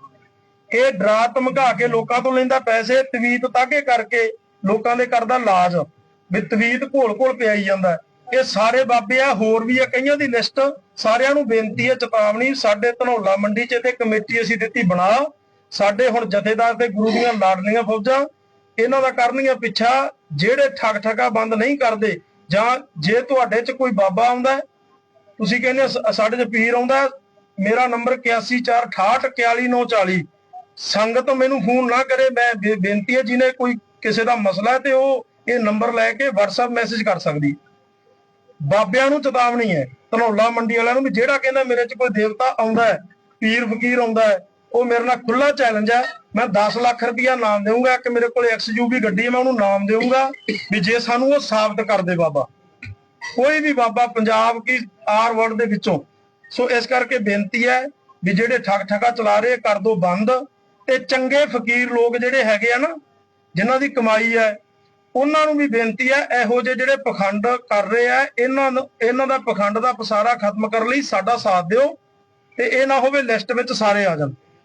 ਇਹ ਡਰਾ ਧਮਕਾ ਕੇ ਲੋਕਾਂ ਤੋਂ ਲੈਂਦਾ ਪੈਸੇ, ਤਵੀਤ ਤਾਗੇ ਕਰਕੇ ਲੋਕਾਂ ਦੇ ਕਰਦਾ ਲਾਜ, ਵੀ ਤਵੀਤ ਘੋਲ ਘੋਲ ਪਿਆਈ ਜਾਂਦਾ। ਇਹ ਸਾਰੇ ਬਾਬੇ ਆ, ਹੋਰ ਵੀ ਆ, ਕਈਆਂ ਦੀ ਲਿਸਟ ਸਾਰਿਆਂ ਨੂੰ ਬੇਨਤੀ ਹੈ, ਚੇਤਾਵਨੀ, ਸਾਡੇ ਧਨੌਲਾ ਮੰਡੀ 'ਚ ਤੇ ਕਮੇਟੀ ਅਸੀਂ ਦਿੱਤੀ ਬਣਾ। ਸਾਡੇ ਹੁਣ ਜਥੇਦਾਰ ਤੇ ਗੁਰੂ ਦੀਆਂ ਲਾਡਲੀਆਂ ਫੌਜਾਂ, ਇਹਨਾਂ ਦਾ ਕਰਨਗੀਆਂ ਪਿੱਛਾ ਜਿਹੜੇ ਠੱਗ ਠੱਗਾ ਬੰਦ ਨਹੀਂ ਕਰਦੇ, ਜਾਂ ਜੇ ਤੁਹਾਡੇ 'ਚ ਕੋਈ ਬਾਬਾ ਆਉਂਦਾ ਤੁਸੀਂ ਕਹਿੰਦੇ ਸਾਡੇ 'ਚ ਪੀਰ ਆਉਂਦਾ ਮੇਰਾ ਨੰਬਰ 8146841940 ਸੰਗਤ ਮੈਨੂੰ ਫੋਨ ਨਾ ਕਰੇ, ਮੈਂ ਬੇਨਤੀ ਹੈ ਜਿਹਨੇ ਕੋਈ ਕਿਸੇ ਦਾ ਮਸਲਾ ਹੈ ਤੇ ਉਹ ਇਹ ਨੰਬਰ ਲੈ ਕੇ WhatsApp ਮੈਸੇਜ ਕਰ ਸਕਦੀ ਬਾਬਿਆਂ ਨੂੰ ਚੇਤਾਵਨੀ ਹੈ, ਧਨੌਲਾ ਮੰਡੀ ਵਾਲਿਆਂ ਨੂੰ ਵੀ ਜਿਹੜਾ ਕਹਿੰਦਾ ਮੇਰੇ 'ਚ ਕੋਈ ਦੇਵਤਾ ਆਉਂਦਾ ਹੈ ਪੀਰ ਫਕੀਰ ਆਉਂਦਾ ਹੈ ਉਹ ਮੇਰੇ ਨਾਲ ਖੁੱਲਾ ਚੈਲੰਜ ਹੈ ਮੈਂ 10 ਲੱਖ ਰੁਪਇਆ ਨਾਮ ਦੇਵਾਂਗਾ ਕਿ ਮੇਰੇ ਕੋਲ XUV ਗੱਡੀ ਹੈ ਮੈਂ ਉਹਨੂੰ ਨਾਮ ਦੇਵਾਂਗਾ ਵੀ ਜੇ ਸਾਨੂੰ ਉਹ ਸਾਬਤ ਕਰ ਦੇ ਬਾਬਾ। ਕੋਈ ਵੀ ਬਾਬਾ ਪੰਜਾਬ ਕੀ ਆਰ ਵਰਲਡ ਦੇ ਵਿੱਚੋਂ। ਸੋ ਇਸ ਕਰਕੇ ਬੇਨਤੀ ਹੈ ਵੀ ਜਿਹੜੇ ਠੱਗ ਠੱਗਾ ਚਲਾ ਰਹੇ ਕਰ ਦੋ ਬੰਦ। ਤੇ ਚੰਗੇ ਫਕੀਰ ਲੋਕ ਜਿਹੜੇ ਹੈਗੇ ਆ ਨਾ, ਜਿਨ੍ਹਾਂ ਦੀ ਕਮਾਈ ਹੈ, ਉਹਨਾਂ ਨੂੰ ਵੀ ਬੇਨਤੀ ਹੈ ਇਹੋ ਜਿਹੇ ਜਿਹੜੇ ਪਖੰਡ ਕਰ ਰਹੇ ਆ, ਇਹਨਾਂ ਨੂੰ, ਇਹਨਾਂ ਦਾ ਪਖੰਡ ਦਾ ਪਸਾਰਾ ਖਤਮ ਕਰਨ ਲਈ ਸਾਡਾ ਸਾਥ ਦਿਓ ਤੇ ਇਹ ਨਾ ਹੋਵੇ ਲਿਸਟ ਵਿੱਚ ਸਾਰੇ ਆ ਜਾਣ।